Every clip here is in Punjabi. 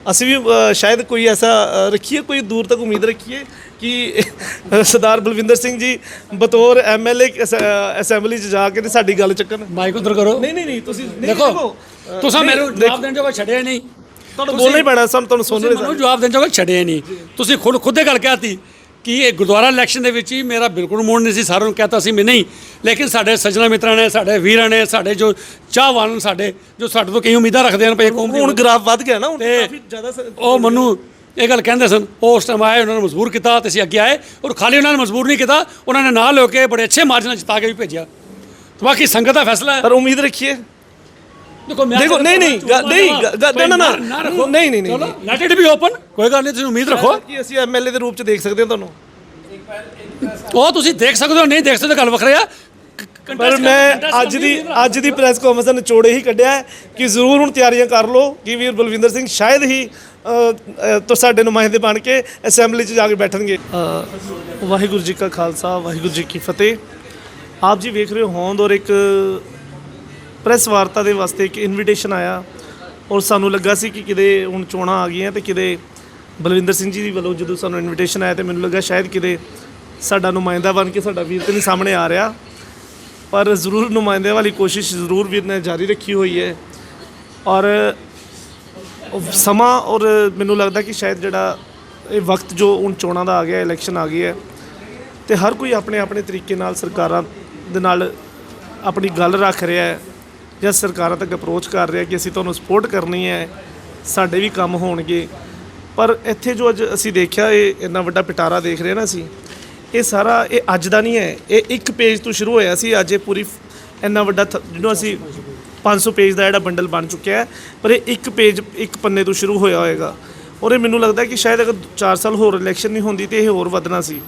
ਅਸੀਂ ਵੀ ਅ, ਸ਼ਾਇਦ ਕੋਈ ਐਸਾ ਅ, ਰੱਖੀਏ ਕੋਈ ਦੂਰ ਤੱਕ ਉਮੀਦ ਰੱਖੀਏ ਕਿ ਸਰਦਾਰ ਬਲਵਿੰਦਰ ਸਿੰਘ ਜੀ ਬਤੌਰ ਐਮਐਲਏ ਅਸੈਂਬਲੀ 'ਚ ਜਾ ਕੇ ਤੇ ਸਾਡੀ ਗੱਲ ਚੱਕਣ। ਮਾਈਕ ਉਧਰ ਕਰੋ। ਨਹੀਂ ਨਹੀਂ ਨਹੀਂ ਤੁਸੀਂ ਨਹੀਂ, ਦੇਖੋ ਤੁਸੀਂ ਮੈਨੂੰ ਜਵਾਬ ਦੇਣ ਜੋਗਾ ਛੱਡਿਆ ਹੀ ਨਹੀਂ। ਤੁਹਾਨੂੰ ਬੋਲਣਾ ਹੀ ਪੈਣਾ ਸਾਨੂੰ ਤੁਹਾਨੂੰ ਸੁਣ ਤੁਸੀਂ ਰਹੇ ਮੈਨੂੰ ਜਵਾਬ ਦੇਣ ਜੋਗਾ ਛੱਡਿਆ ਹੀ ਨਹੀਂ। ਤੁਸੀਂ ਖੁਦ ਖੁਦੇ ਗੱਲ ਕਹਿਤੀ। ਕਿ ਇਹ ਗੁਰਦੁਆਰਾ ਇਲੈਕਸ਼ਨ ਦੇ ਵਿੱਚ ਹੀ ਮੇਰਾ ਬਿਲਕੁਲ ਮੂਡ ਨਹੀਂ ਸੀ ਸਾਰਿਆਂ ਨੂੰ ਕਹਤਾ ਸੀ ਮੈਂ ਨਹੀਂ। ਲੇਕਿਨ ਸਾਡੇ ਸੱਜਣਾ ਮਿੱਤਰਾਂ ਨੇ ਸਾਡੇ ਵੀਰਾਂ ਨੇ ਸਾਡੇ ਜੋ ਚਾਹਵਾਨ ਸਾਡੇ ਜੋ ਸਾਡੇ ਤੋਂ ਕਈ ਉਮੀਦਾਂ ਰੱਖਦੇ ਹਨ ਭਈ ਕੌਮ ਦੀ ਹੁਣ ਗ੍ਰਾਫ ਵੱਧ ਗਿਆ ਨਾ ਹੁਣ ਤੇ ਕਾਫੀ ਜ਼ਿਆਦਾ ਉਹ ਮੈਨੂੰ ਇਹ ਗੱਲ ਕਹਿੰਦੇ ਸਨ ਉਹ ਉਸ ਟਾਈਮ ਆਏ ਉਹਨਾਂ ਨੇ ਮਜਬੂਰ ਕੀਤਾ ਤੇ ਅਸੀਂ ਅੱਗੇ ਆਏ ਔਰ ਖਾਲੀ ਉਹਨਾਂ ਨੇ ਮਜਬੂਰ ਨਹੀਂ ਕੀਤਾ ਉਹਨਾਂ ਨੇ ਨਾਲ ਹੋ ਕੇ ਬੜੇ ਅੱਛੇ ਮਾਰਜਨ ਨਾਲ ਜਿਤਾ ਕੇ ਵੀ ਭੇਜਿਆ। ਤੇ ਬਾਕੀ ਸੰਗਤ ਦਾ ਫੈਸਲਾ ਹੈ। ਪਰ ਉਮੀਦ ਰੱਖੀਏ। ਦੇਖੋ ਮੈਂ ਦੇਖੋ, ਨਹੀਂ, ਨਹੀਂ, ਨਹੀਂ, ਨਾ, ਨਾ, ਨਹੀਂ, ਨਹੀਂ, ਨਹੀਂ, ਚਲੋ ਲੈਟ ਇਟ ਬੀ ਓਪਨ ਕੋਈ ਗੱਲ ਨਹੀਂ ਤੁਸੀਂ ਉਮੀਦ ਰੱਖੋ। ਕਿ ਅਸੀਂ ਐਮਐਲਏ ਦੇ ਰੂਪ 'ਚ ਦੇਖ ਸਕਦੇ ਹਾਂ ਤੁਹਾਨੂੰ? ਉਹ ਤੁਸੀਂ ਦੇਖ ਸਕਦੇ ਹੋ ਨਹੀਂ ਦੇਖ ਸਕਦੇ ਗੱਲ ਵੱਖਰੀ ਆ। ਪਰ ਮੈਂ ਅੱਜ ਦੀ ਅੱਜ ਦੀ ਪ੍ਰੈਸ ਕਾਨਫਰੰਸ ਦਾ ਨਿਚੋੜੇ ਹੀ ਕੱਢਿਆ ਕਿ ਜ਼ਰੂਰ ਹੁਣ ਤਿਆਰੀਆਂ ਕਰ ਲਓ ਕਿ ਵੀਰ ਬਲਵਿੰਦਰ ਸਿੰਘ ਸ਼ਾਇਦ ਹੀ ਤੋਂ ਸਾਡੇ ਨੁਮਾਇੰਦੇ ਬਣ ਕੇ ਅਸੈਂਬਲੀ 'ਚ ਜਾ ਕੇ ਬੈਠਣਗੇ। ਵਾਹਿਗੁਰੂ ਜੀ ਕਾ ਖਾਲਸਾ ਵਾਹਿਗੁਰੂ ਜੀ ਕੀ ਫਤਿਹ। ਆਪ ਜੀ ਵੇਖ ਰਹੇ ਹੋ ਹੋਂਦ ਔਰ ਇੱਕ ਪ੍ਰੈਸ ਵਾਰਤਾ ਦੇ ਵਾਸਤੇ ਇੱਕ ਇਨਵੀਟੇਸ਼ਨ ਆਇਆ ਔਰ ਸਾਨੂੰ ਲੱਗਾ ਸੀ ਕਿ ਕਿਤੇ ਹੁਣ ਚੋਣਾਂ ਆ ਗਈਆਂ ਤੇ ਕਿਤੇ ਬਲਵਿੰਦਰ ਸਿੰਘ ਜੀ ਦੀ ਵੱਲੋਂ ਜਦੋਂ ਸਾਨੂੰ ਇਨਵੀਟੇਸ਼ਨ ਆਇਆ ਤੇ ਮੈਨੂੰ ਲੱਗਾ ਸ਼ਾਇਦ ਕਿਤੇ ਸਾਡਾ ਨੁਮਾਇੰਦਾ ਬਣ ਕੇ ਸਾਡਾ ਵੀਰ ਤੇ ਨਹੀਂ ਸਾਹਮਣੇ ਆ ਰਿਹਾ। ਪਰ ਜ਼ਰੂਰ ਨੁਮਾਇੰਦੇ ਵਾਲੀ ਕੋਸ਼ਿਸ਼ ਜ਼ਰੂਰ ਵੀਰ ਨੇ ਜਾਰੀ ਰੱਖੀ ਹੋਈ ਹੈ ਔਰ ਸਮਾਂ ਔਰ ਮੈਨੂੰ ਲੱਗਦਾ ਕਿ ਸ਼ਾਇਦ ਜਿਹੜਾ ਇਹ ਵਕਤ ਜੋ ਹੁਣ ਚੋਣਾਂ ਦਾ ਆ ਗਿਆ ਇਲੈਕਸ਼ਨ ਆ ਗਈ ਹੈ ਤੇ ਹਰ ਕੋਈ ਆਪਣੇ ਆਪਣੇ ਤਰੀਕੇ ਨਾਲ ਸਰਕਾਰਾਂ ਦੇ ਨਾਲ ਆਪਣੀ ਗੱਲ ਰੱਖ ਰਿਹਾ ਹੈ। ਜਾਂ ਸਰਕਾਰਾਂ ਤੱਕ ਅਪਰੋਚ ਕਰ ਰਿਹਾ ਕਿ ਅਸੀਂ ਤੁਹਾਨੂੰ ਸਪੋਰਟ ਕਰਨੀ ਹੈ, ਸਾਡੇ ਵੀ ਕੰਮ ਹੋਣਗੇ। ਪਰ ਇੱਥੇ ਜੋ ਅੱਜ ਅਸੀਂ ਦੇਖਿਆ, ਇਹ ਇੰਨਾ ਵੱਡਾ ਪਿਟਾਰਾ ਦੇਖ ਰਹੇ ਨਾ ਅਸੀਂ, ਇਹ ਸਾਰਾ, ਇਹ ਅੱਜ ਦਾ ਨਹੀਂ ਹੈ, ਇਹ ਇੱਕ ਪੇਜ ਤੋਂ ਸ਼ੁਰੂ ਹੋਇਆ ਸੀ, ਅੱਜ ਇਹ ਪੂਰੀ ਇੰਨਾ ਵੱਡਾ ਥ- ਜਿਹਨੂੰ ਅਸੀਂ 500 ਪੇਜ ਦਾ ਜਿਹੜਾ ਬੰਡਲ ਬਣ ਚੁੱਕਿਆ ਹੈ, ਪਰ ਇਹ ਇੱਕ ਪੇਜ ਇੱਕ ਪੰਨੇ ਤੋਂ ਸ਼ੁਰੂ ਹੋਇਆ ਹੋਏਗਾ। ਔਰ ਇਹ ਮੈਨੂੰ ਲੱਗਦਾ ਕਿ ਸ਼ਾਇਦ ਅਗਰ 4 ਸਾਲ ਹੋਰ ਇਲੈਕਸ਼ਨ ਨਹੀਂ ਹੁੰਦੀ ਤੇ ਇਹ ਹੋਰ ਵਧਣਾ ਸੀ।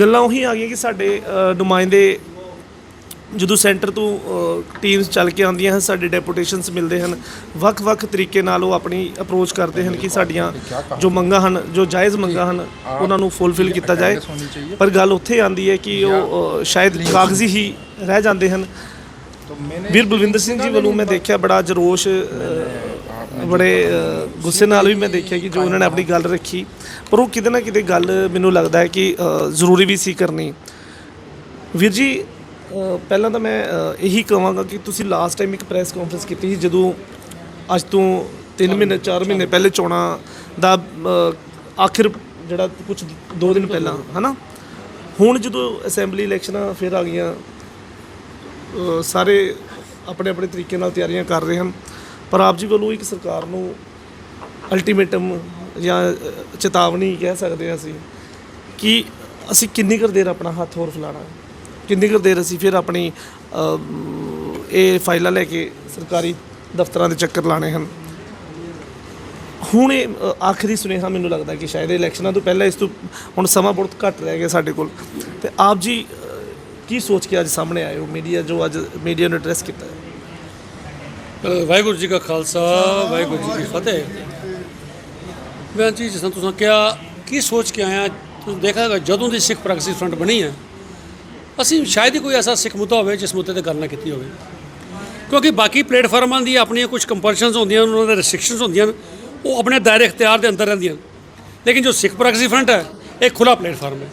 ਗੱਲਾਂ ਉਹੀ ਆ ਗਈਆਂ ਕਿ ਸਾਡੇ ਨੁਮਾਇੰਦੇ ਜਦੋਂ ਸੈਂਟਰ ਤੋਂ ਟੀਮਸ ਚੱਲ ਕੇ ਆਉਂਦੀਆਂ ਹਨ ਸਾਡੇ ਡੈਪੂਟੇਸ਼ਨਸ ਮਿਲਦੇ ਹਨ ਵੱਖ-ਵੱਖ ਤਰੀਕੇ ਨਾਲ ਉਹ ਆਪਣੀ ਅਪਰੋਚ ਕਰਦੇ ਹਨ ਕਿ ਸਾਡੀਆਂ ਜੋ ਮੰਗਾਂ ਹਨ ਜੋ ਜਾਇਜ਼ ਮੰਗਾਂ ਹਨ ਉਹਨਾਂ ਨੂੰ ਫੁੱਲਫਿਲ ਕੀਤਾ ਜਾਏ। ਪਰ ਗੱਲ ਉੱਥੇ ਆਉਂਦੀ ਹੈ ਕਿ ਉਹ ਸ਼ਾਇਦ ਕਾਗਜ਼ੀ ਹੀ ਰਹਿ ਜਾਂਦੇ ਹਨ। ਵੀਰ ਬਲਵਿੰਦਰ ਸਿੰਘ ਜੀ ਵੱਲੋਂ ਮੈਂ ਦੇਖਿਆ ਬੜਾ ਜਰੋਸ਼ ਬੜੇ ਗੁੱਸੇ ਨਾਲ ਵੀ ਮੈਂ ਦੇਖਿਆ ਕਿ ਜੋ ਉਹਨਾਂ ਨੇ ਆਪਣੀ ਗੱਲ ਰੱਖੀ। ਪਰ ਉਹ ਕਿਤੇ ਨਾ ਕਿਤੇ ਗੱਲ ਮੈਨੂੰ ਲੱਗਦਾ ਹੈ ਕਿ ਜ਼ਰੂਰੀ ਵੀ ਸੀ ਕਰਨੀ। ਵੀਰ ਜੀ ਪਹਿਲਾਂ ਤਾਂ ਮੈਂ ਇਹੀ ਕਹਾਂਗਾ ਕਿ ਤੁਸੀਂ ਲਾਸਟ ਟਾਈਮ ਇੱਕ ਪ੍ਰੈਸ ਕਾਨਫਰੰਸ ਕੀਤੀ ਸੀ ਜਦੋਂ ਅੱਜ ਤੋਂ 3 ਮਹੀਨੇ 4 ਮਹੀਨੇ ਪਹਿਲੇ ਚੋਣਾਂ ਦਾ ਆਖਿਰ ਜਿਹੜਾ ਕੁਝ 2 ਦਿਨ ਪਹਿਲਾਂ ਹਨਾ? ਹੁਣ ਜਦੋਂ ਅਸੈਂਬਲੀ ਇਲੈਕਸ਼ਨਾਂ ਫਿਰ ਆ ਗਈਆਂ ਸਾਰੇ ਆਪਣੇ ਆਪਣੇ ਤਰੀਕੇ ਨਾਲ ਤਿਆਰੀਆਂ ਕਰ ਰਹੇ ਹਨ ਪਰ ਆਪ ਜੀ ਵੱਲੋਂ ਇੱਕ ਸਰਕਾਰ ਨੂੰ ਅਲਟੀਮੇਟਮ ਜਾਂ ਚੇਤਾਵਨੀ ਕਹਿ ਸਕਦੇ ਹਾਂ ਅਸੀਂ ਕਿ ਅਸੀਂ ਕਿੰਨੀ ਕੁ ਦੇਰ ਆਪਣਾ ਹੱਥ ਹੋਰ ਫੈਲਾਣਾ ਕਿੰਨੀ ਕੁ ਦੇਰ ਅਸੀਂ ਫਿਰ ਆਪਣੀ ਅ, ਇਹ ਫਾਈਲਾਂ ਲੈ ਕੇ ਸਰਕਾਰੀ ਦਫ਼ਤਰਾਂ ਦੇ ਚੱਕਰ ਲਾਣੇ ਹਨ? ਹੁਣ ਇਹ ਅ, ਆਖਰੀ ਸੁਨੇਹਾ ਮੈਨੂੰ ਲੱਗਦਾ ਕਿ ਸ਼ਾਇਦ ਇਲੈਕਸ਼ਨਾਂ ਤੋਂ ਪਹਿਲਾਂ ਇਸ ਤੋਂ ਹੁਣ ਸਮਾਂ ਬਹੁਤ ਘੱਟ ਰਹਿ ਗਿਆ ਸਾਡੇ ਕੋਲ। ਤੇ ਆਪ ਜੀ ਅ, ਕੀ ਸੋਚ ਕੇ ਅੱਜ ਸਾਹਮਣੇ ਆਏ ਹੋ? ਮੀਡੀਆ ਜੋ ਅੱਜ ਮੀਡੀਆ ਨੂੰ ਐਡਰੈਸ ਕੀਤਾ ਹੈ। ਅ, ਵਾਹਿਗੁਰੂ ਜੀ ਕਾ ਖਾਲਸਾ ਵਾਹਿਗੁਰੂ ਜੀ ਕੀ ਫਤਿਹ। ਮੈਂ ਜੀ ਜਿਸ ਤਰ੍ਹਾਂ ਤੁਸੀਂ ਕਿਹਾ ਕੀ ਸੋਚ ਕੇ ਆਇਆ? ਤੁਸੀਂ ਦੇਖਾ ਹੋਗਾ ਜਦੋਂ ਦੀ ਸਿੱਖ ਪ੍ਰਗਤੀ ਫਰੰਟ ਬਣੀ ਹੈ ਅਸੀਂ ਸ਼ਾਇਦ ਹੀ ਕੋਈ ਐਸਾ ਸਿੱਖ ਮੁੱਦਾ ਹੋਵੇ ਜਿਸ ਮੁੱਦੇ ਤੇ ਗੱਲ ਨਾ ਕੀਤੀ ਹੋਵੇ। ਕਿਉਂਕਿ ਬਾਕੀ ਪਲੇਟਫਾਰਮਾਂ ਦੀ ਆਪਣੀਆਂ ਕੁਝ ਕੰਪਲਸ਼ਨਸ ਹੁੰਦੀਆਂ ਉਹਨਾਂ ਦੇ ਰੈਸਟ੍ਰਿਕਸ਼ਨਸ ਹੁੰਦੀਆਂ ਨੇ, ਉਹ ਆਪਣੇ ਦਾਇਰੇ ਇਖਤਿਆਰ ਦੇ ਅੰਦਰ ਰਹਿੰਦੀਆਂ ਨੇ। ਲੇਕਿਨ ਜੋ ਸਿੱਖ ਪ੍ਰਗਤੀ ਫਰੰਟ ਹੈ ਇਹ ਖੁੱਲਾ ਪਲੇਟਫਾਰਮ ਹੈ।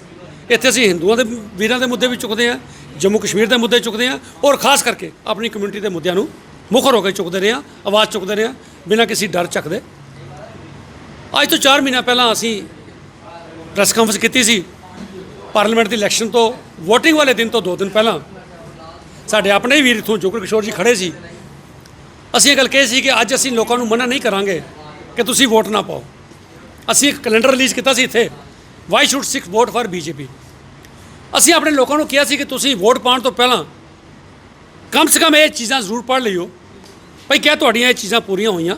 ਇੱਥੇ ਅਸੀਂ ਹਿੰਦੂਆਂ ਦੇ ਵੀਰਾਂ ਦੇ ਮੁੱਦੇ ਵੀ ਚੁੱਕਦੇ ਹਾਂ ਜੰਮੂ ਕਸ਼ਮੀਰ ਦੇ ਮੁੱਦੇ ਚੁੱਕਦੇ ਹਾਂ ਔਰ ਖਾਸ ਕਰਕੇ ਆਪਣੀ ਕਮਿਊਨਿਟੀ ਦੇ ਮੁੱਦਿਆਂ ਨੂੰ ਮੁਖਰ ਹੋ ਕੇ ਚੁੱਕਦੇ ਰਹੇ ਹਾਂ ਆਵਾਜ਼ ਚੁੱਕਦੇ ਰਹੇ ਹਾਂ ਬਿਨਾਂ ਕਿਸੇ ਡਰ ਚੱਕਦੇ। ਅੱਜ ਤੋਂ 4 ਮਹੀਨਾ ਪਹਿਲਾਂ ਅਸੀਂ ਪ੍ਰੈਸ ਕਾਨਫਰੰਸ ਕੀਤੀ ਸੀ ਪਾਰਲੀਮੈਂਟ ਦੀ ਇਲੈਕਸ਼ਨ ਤੋਂ VOTING ਵਾਲੇ ਦਿਨ ਤੋਂ 2 ਦਿਨ ਪਹਿਲਾਂ ਸਾਡੇ ਆਪਣੇ ਵੀਰ ਇਥੋਂ ਜੋਗਰ ਕਿਸ਼ੋਰ ਜੀ ਖੜੇ ਸੀ। ਅਸੀਂ ਇਹ ਗੱਲ ਕਹੀ ਸੀ ਕਿ ਅੱਜ ਅਸੀਂ ਲੋਕਾਂ ਨੂੰ ਮਨਾ ਨਹੀਂ ਕਰਾਂਗੇ ਕਿ ਤੁਸੀਂ ਵੋਟ ਨਾ ਪਾਓ। ਅਸੀਂ ਇੱਕ ਕੈਲੰਡਰ ਰਿਲੀਜ਼ ਕੀਤਾ ਸੀ ਇੱਥੇ। Why should Sikh vote for BJP ਅਸੀਂ ਆਪਣੇ ਲੋਕਾਂ ਨੂੰ ਕਿਹਾ ਸੀ ਕਿ ਤੁਸੀਂ ਵੋਟ ਪਾਉਣ ਤੋਂ ਪਹਿਲਾਂ ਕਮ ਸੇ ਕਮ ਇਹ ਚੀਜ਼ਾਂ ਜ਼ਰੂਰ ਪੜ੍ਹ ਲਿਓ। ਭਈ ਕਿਆ ਤੁਹਾਡੀਆਂ ਇਹ ਚੀਜ਼ਾਂ ਪੂਰੀਆਂ ਹੋਈਆਂ?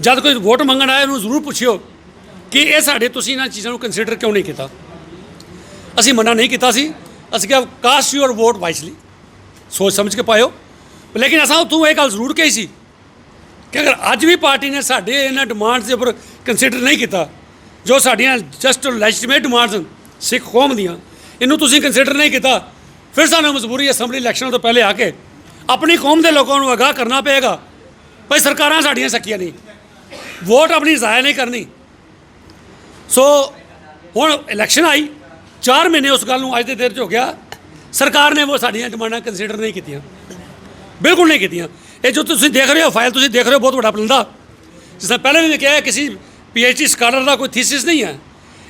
ਜਦ ਕੋਈ ਵੋਟ ਮੰਗਣ ਆਇਆ ਉਹਨੂੰ ਜ਼ਰੂਰ ਪੁੱਛਿਓ ਕਿ ਇਹ ਸਾਡੇ ਤੁਸੀਂ ਇਹਨਾਂ ਚੀਜ਼ਾਂ ਨੂੰ ਕੰਸੀਡਰ ਕਿਉਂ ਨਹੀਂ ਕੀਤਾ? ਅਸੀਂ ਮਨਾ ਨਹੀਂ ਕੀਤਾ ਸੀ। ਅਸੀਂ ਕਿਹਾ ਕਾਸਟ ਯੂਅਰ ਵੋਟ ਵਾਈਸਲੀ ਸੋਚ ਸਮਝ ਕੇ ਪਾਇਓ। ਲੇਕਿਨ ਅਸਾਂ ਉੱਥੋਂ ਇਹ ਗੱਲ ਜ਼ਰੂਰ ਕਹੀ ਸੀ ਕਿ ਅਗਰ ਅੱਜ ਵੀ ਪਾਰਟੀ ਨੇ ਸਾਡੇ ਇਹਨਾਂ ਡਿਮਾਂਡਸ ਦੇ ਉੱਪਰ ਕੰਸੀਡਰ ਨਹੀਂ ਕੀਤਾ, ਜੋ ਸਾਡੀਆਂ ਜਸਟ ਲੈਜੀਟੀਮੇਟ ਡਿਮਾਂਡਸ ਹਨ, ਸਿੱਖ ਕੌਮ ਦੀਆਂ, ਇਹਨੂੰ ਤੁਸੀਂ ਕੰਸੀਡਰ ਨਹੀਂ ਕੀਤਾ, ਫਿਰ ਸਾਨੂੰ ਮਜਬੂਰੀ ਅਸੈਂਬਲੀ ਇਲੈਕਸ਼ਨਾਂ ਤੋਂ ਪਹਿਲੇ ਆ ਕੇ ਆਪਣੀ ਕੌਮ ਦੇ ਲੋਕਾਂ ਨੂੰ ਅਗਾਹ ਕਰਨਾ ਪਏਗਾ। ਭਾਈ, ਸਰਕਾਰਾਂ ਸਾਡੀਆਂ ਸਕੀਆਂ ਨਹੀਂ ਵੋਟ ਆਪਣੀ ਜ਼ਾਇਆ ਨਹੀਂ ਕਰਨੀ। ਸੋ ਹੁਣ ਇਲੈਕਸ਼ਨ ਆਈ। 4 ਮਹੀਨੇ ਉਸ ਗੱਲ ਨੂੰ ਅੱਜ ਦੇ ਦੇਰ ਚ ਹੋ ਗਿਆ। ਸਰਕਾਰ ਨੇ ਉਹ ਸਾਡੀਆਂ ਡਿਮਾਂਡਾਂ ਕੰਸੀਡਰ ਨਹੀਂ ਕੀਤੀਆਂ। ਬਿਲਕੁਲ ਨਹੀਂ ਕੀਤੀਆਂ। ਇਹ ਜੋ ਤੁਸੀਂ ਦੇਖ ਰਹੇ ਹੋ ਫਾਈਲ ਤੁਸੀਂ ਦੇਖ ਰਹੇ ਹੋ ਬਹੁਤ ਵੱਡਾ ਪਲੰਦਾ। ਜਿਸ ਤਰ੍ਹਾਂ ਪਹਿਲੇ ਵੀ ਮੈਂ ਕਿਹਾ ਹੈ, ਕਿਸੇ ਪੀਐਚਡੀ ਸਕਾਲਰ ਦਾ ਕੋਈ ਥੀਸਿਸ ਨਹੀਂ ਹੈ।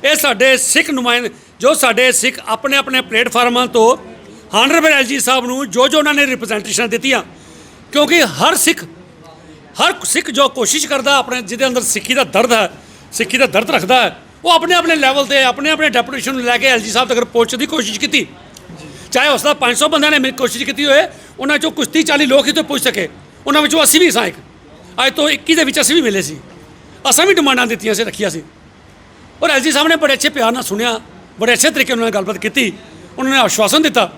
ਇਹ ਸਾਡੇ ਸਿੱਖ ਨੁਮਾਇੰਦ ਜੋ ਸਾਡੇ ਸਿੱਖ ਆਪਣੇ ਆਪਣੇ ਪਲੇਟਫਾਰਮਾਂ ਤੋਂ ਹਾਨਰੇਬਲ ਐਲਜੀ ਸਾਹਿਬ ਨੂੰ ਜੋ ਜੋ ਉਹਨਾਂ ਨੇ ਰਿਪਰੈਜ਼ੈਂਟੇਸ਼ਨ ਦਿੱਤੀਆਂ। ਕਿਉਂਕਿ ਹਰ ਸਿੱਖ ਹਰ ਸਿੱਖ ਜੋ ਕੋਸ਼ਿਸ਼ ਕਰਦਾ ਆਪਣੇ ਜਿਹਦੇ ਅੰਦਰ ਸਿੱਖੀ ਦਾ ਦਰਦ ਹੈ ਸਿੱਖੀ ਦਾ ਦਰਦ ਰੱਖਦਾ ਹੈ ਉਹ ਆਪਣੇ ਆਪਣੇ ਲੈਵਲ ਤੇ ਆਪਣੇ ਆਪਣੇ ਡੈਪੂਟੇਸ਼ਨ ਨੂੰ ਲੈ ਕੇ ਐਲਜੀ ਸਾਹਿਬ ਤੱਕ ਪਹੁੰਚਣ ਦੀ ਕੋਸ਼ਿਸ਼ ਕੀਤੀ। ਚਾਹੇ ਉਸ ਦਾ 500 ਬੰਦਿਆਂ ਨੇ ਮੇਰੀ ਕੋਸ਼ਿਸ਼ ਕੀਤੀ ਹੋਏ ਉਹਨਾਂ ਚੋਂ ਕੁਛ ਤੀਹ 40 ਲੋਕ ਹੀ ਤੋਂ ਪੁੱਛ ਸਕੇ। ਉਹਨਾਂ ਵਿੱਚੋਂ ਅਸੀਂ ਵੀ ਸਾਂ ਇੱਕ। ਅੱਜ ਤੋਂ 21 ਦੇ ਵਿੱਚ ਅਸੀਂ ਵੀ ਮਿਲੇ ਸੀ। ਅਸਾਂ ਵੀ ਡਿਮਾਂਡਾਂ ਦਿੱਤੀਆਂ ਸੀ ਰੱਖੀਆਂ ਸੀ। ਔਰ ਐਲਜੀ ਸਾਹਿਬ ਨੇ ਬੜੇ ਅੱਛੇ ਪਿਆਰ ਨਾਲ ਸੁਣਿਆ ਬੜੇ ਅੱਛੇ ਤਰੀਕੇ ਨਾਲ ਗੱਲਬਾਤ ਕੀਤੀ। ਉਹਨਾਂ ਨੇ ਆਸ਼ਵਾਸਨ ਦਿੱਤਾ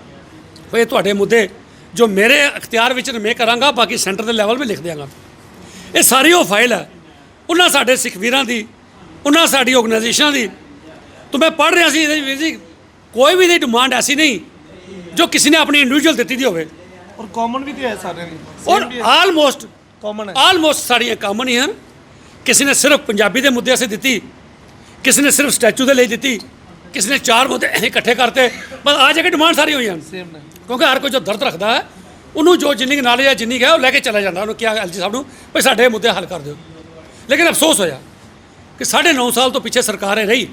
ਵੀ ਇਹ ਤੁਹਾਡੇ ਮੁੱਦੇ ਜੋ ਮੇਰੇ ਅਖਤਿਆਰ ਵਿੱਚ ਨੇ ਮੈਂ ਕਰਾਂਗਾ ਬਾਕੀ ਸੈਂਟਰ ਦੇ ਲੈਵਲ 'ਤੇ ਲਿਖ ਦਿਆਂਗਾ। ਇਹ ਸਾਰੀ ਉਹ ਫਾਈਲ ਹੈ। ਉਹਨਾਂ ਸਾਡੇ ਸਿੱਖ ਵੀਰਾਂ ਦੀ ਉਹਨਾਂ ਸਾਡੀ ਆਰਗੇਨਾਈਜੇਸ਼ਨਾਂ ਦੀ। ਤੋਂ ਮੈਂ ਪੜ੍ਹ ਰਿਹਾ ਸੀ ਇਹਦੇ ਵਿੱਚ ਜੀ ਕੋਈ ਵੀ ਦੀ ਡਿਮਾਂਡ ਐਸੀ ਨਹੀਂ ਜੋ ਕਿਸੇ ਨੇ ਆਪਣੀ ਇੰਡੀਵਿਜੂਅਲ ਦਿੱਤੀ ਦੀ ਹੋਵੇ। ਔਰ ਕਾਮਨ ਵੀ ਤੇ ਹੈ ਸਾਰਿਆਂ ਦੀ। ਔਰ ਆਲਮੋਸਟ ਕਾਮਨ ਹੈ। ਆਲਮੋਸਟ ਸਾਡੀਆਂ ਕਾਮਨ ਹੀ ਹਨ। ਕਿਸੇ ਨੇ ਸਿਰਫ ਪੰਜਾਬੀ ਦੇ ਮੁੱਦੇ ਅਸੀਂ ਦਿੱਤੀ ਕਿਸੇ ਨੇ ਸਿਰਫ ਸਟੈਚੂ ਦੇ ਲਈ ਦਿੱਤੀ ਕਿਸੇ ਨੇ ਚਾਰ ਮੁੱਦੇ ਇਕੱਠੇ ਕਰਤੇ ਬਸ ਆ ਜਾ ਕੇ ਡਿਮਾਂਡ ਸਾਰੀ ਹੋਈ ਹਨ ਸੇਮ ਨੇ। ਕਿਉਂਕਿ ਹਰ ਕੋਈ ਜੋ ਦਰਦ ਰੱਖਦਾ ਹੈ ਉਹਨੂੰ ਜੋ ਜਿੰਨੀ ਨਾਲੇ ਹੈ ਜਿੰਨੀ ਹੈ ਉਹ ਲੈ ਕੇ ਚਲਾ ਜਾਂਦਾ। ਉਹਨੂੰ ਕਿਹਾ ਐਲਜੀ ਸਾਹਿਬ ਨੂੰ ਭਈ ਸਾਡੇ ਮੁੱਦੇ ਹੱਲ ਕਰ ਦਿਓ। ਲੇਕਿਨ ਅਫਸੋਸ ਹੋਇਆ। ਕਿ 9.5 ਸਾਲ ਤੋਂ ਪਿੱਛੇ ਸਰਕਾਰ ਹੈ ਰਹੀ।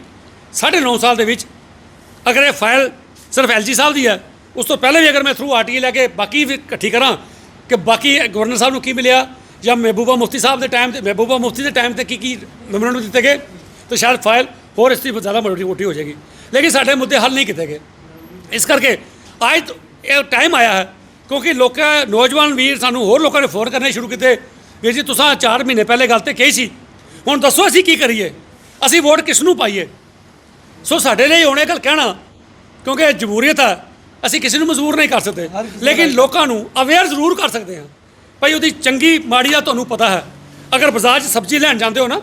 9.5 ਸਾਲ ਦੇ ਵਿੱਚ ਅਗਰ ਇਹ ਫਾਈਲ ਸਿਰਫ ਐਲਜੀ ਸਾਹਿਬ ਦੀ ਹੈ, ਉਸ ਤੋਂ ਪਹਿਲੇ ਵੀ ਅਗਰ ਮੈਂ ਥਰੂ ਆਰਟੀਏ ਲੈ ਕੇ ਬਾਕੀ ਵੀ ਇਕੱਠੀ ਕਰਾਂ ਕਿ ਬਾਕੀ ਗਵਰਨਰ ਸਾਹਿਬ ਨੂੰ ਕੀ ਮਿਲਿਆ ਜਾਂ ਮਹਿਬੂਬਾ ਮੁਫਤੀ ਸਾਹਿਬ ਦੇ ਟਾਈਮ ਤੇ, ਮਹਿਬੂਬਾ ਮੁਫਤੀ ਦੇ ਟਾਈਮ ਤੇ ਕੀ ਕੀ ਮੈਮੋਰੈਂਡਮ ਦਿੱਤੇ ਗਏ, ਤਾਂ ਸ਼ਾਇਦ ਫਾਈਲ ਹੋਰ ਇਸ ਦੀ ਜ਼ਿਆਦਾ ਮੋਟੀ ਮੋਟੀ ਹੋ ਜਾਏਗੀ। ਲੇਕਿਨ ਸਾਡੇ ਮੁੱਦੇ ਹੱਲ ਨਹੀਂ ਕੀਤੇ ਗਏ। ਇਸ ਕਰਕੇ ਅੱਜ ਇਹ ਟਾਈਮ ਆਇਆ ਹੈ, ਕਿਉਂਕਿ ਲੋਕਾਂ, ਨੌਜਵਾਨ ਵੀਰ ਸਾਨੂੰ ਹੋਰ ਲੋਕਾਂ ਨੇ ਫੋਨ ਕਰਨੇ ਸ਼ੁਰੂ ਕੀਤੇ। ਵੀਰ ਜੀ, ਤੁਸੀਂ 4 ਮਹੀਨੇ ਪਹਿਲੇ ਗੱਲ ਤੇ ਕਹੀ ਸੀ ਹੁਣ ਦੱਸੋ ਅਸੀਂ ਕੀ ਕਰੀਏ? ਅਸੀਂ ਵੋਟ ਕਿਸ ਨੂੰ ਪਾਈਏ? ਸੋ ਸਾਡੇ ਲਈ ਹੁਣ ਗੱਲ ਕਹਿਣਾ ਕਿਉਂਕਿ ਇਹ ਜਮਹੂਰੀਅਤ ਹੈ ਅਸੀਂ ਕਿਸੇ ਨੂੰ ਮਜ਼ਬੂਰ ਨਹੀਂ ਕਰ ਸਕਦੇ। ਲੇਕਿਨ ਲੋਕਾਂ ਨੂੰ ਅਵੇਅਰ ਜ਼ਰੂਰ ਕਰ ਸਕਦੇ ਹਾਂ। ਭਾਈ ਉਹਦੀ ਚੰਗੀ ਮਾੜੀ ਦਾ ਤੁਹਾਨੂੰ ਪਤਾ ਹੈ। ਅਗਰ ਬਾਜ਼ਾਰ 'ਚ ਸਬਜ਼ੀ ਲੈਣ ਜਾਂਦੇ ਹੋ ਨਾ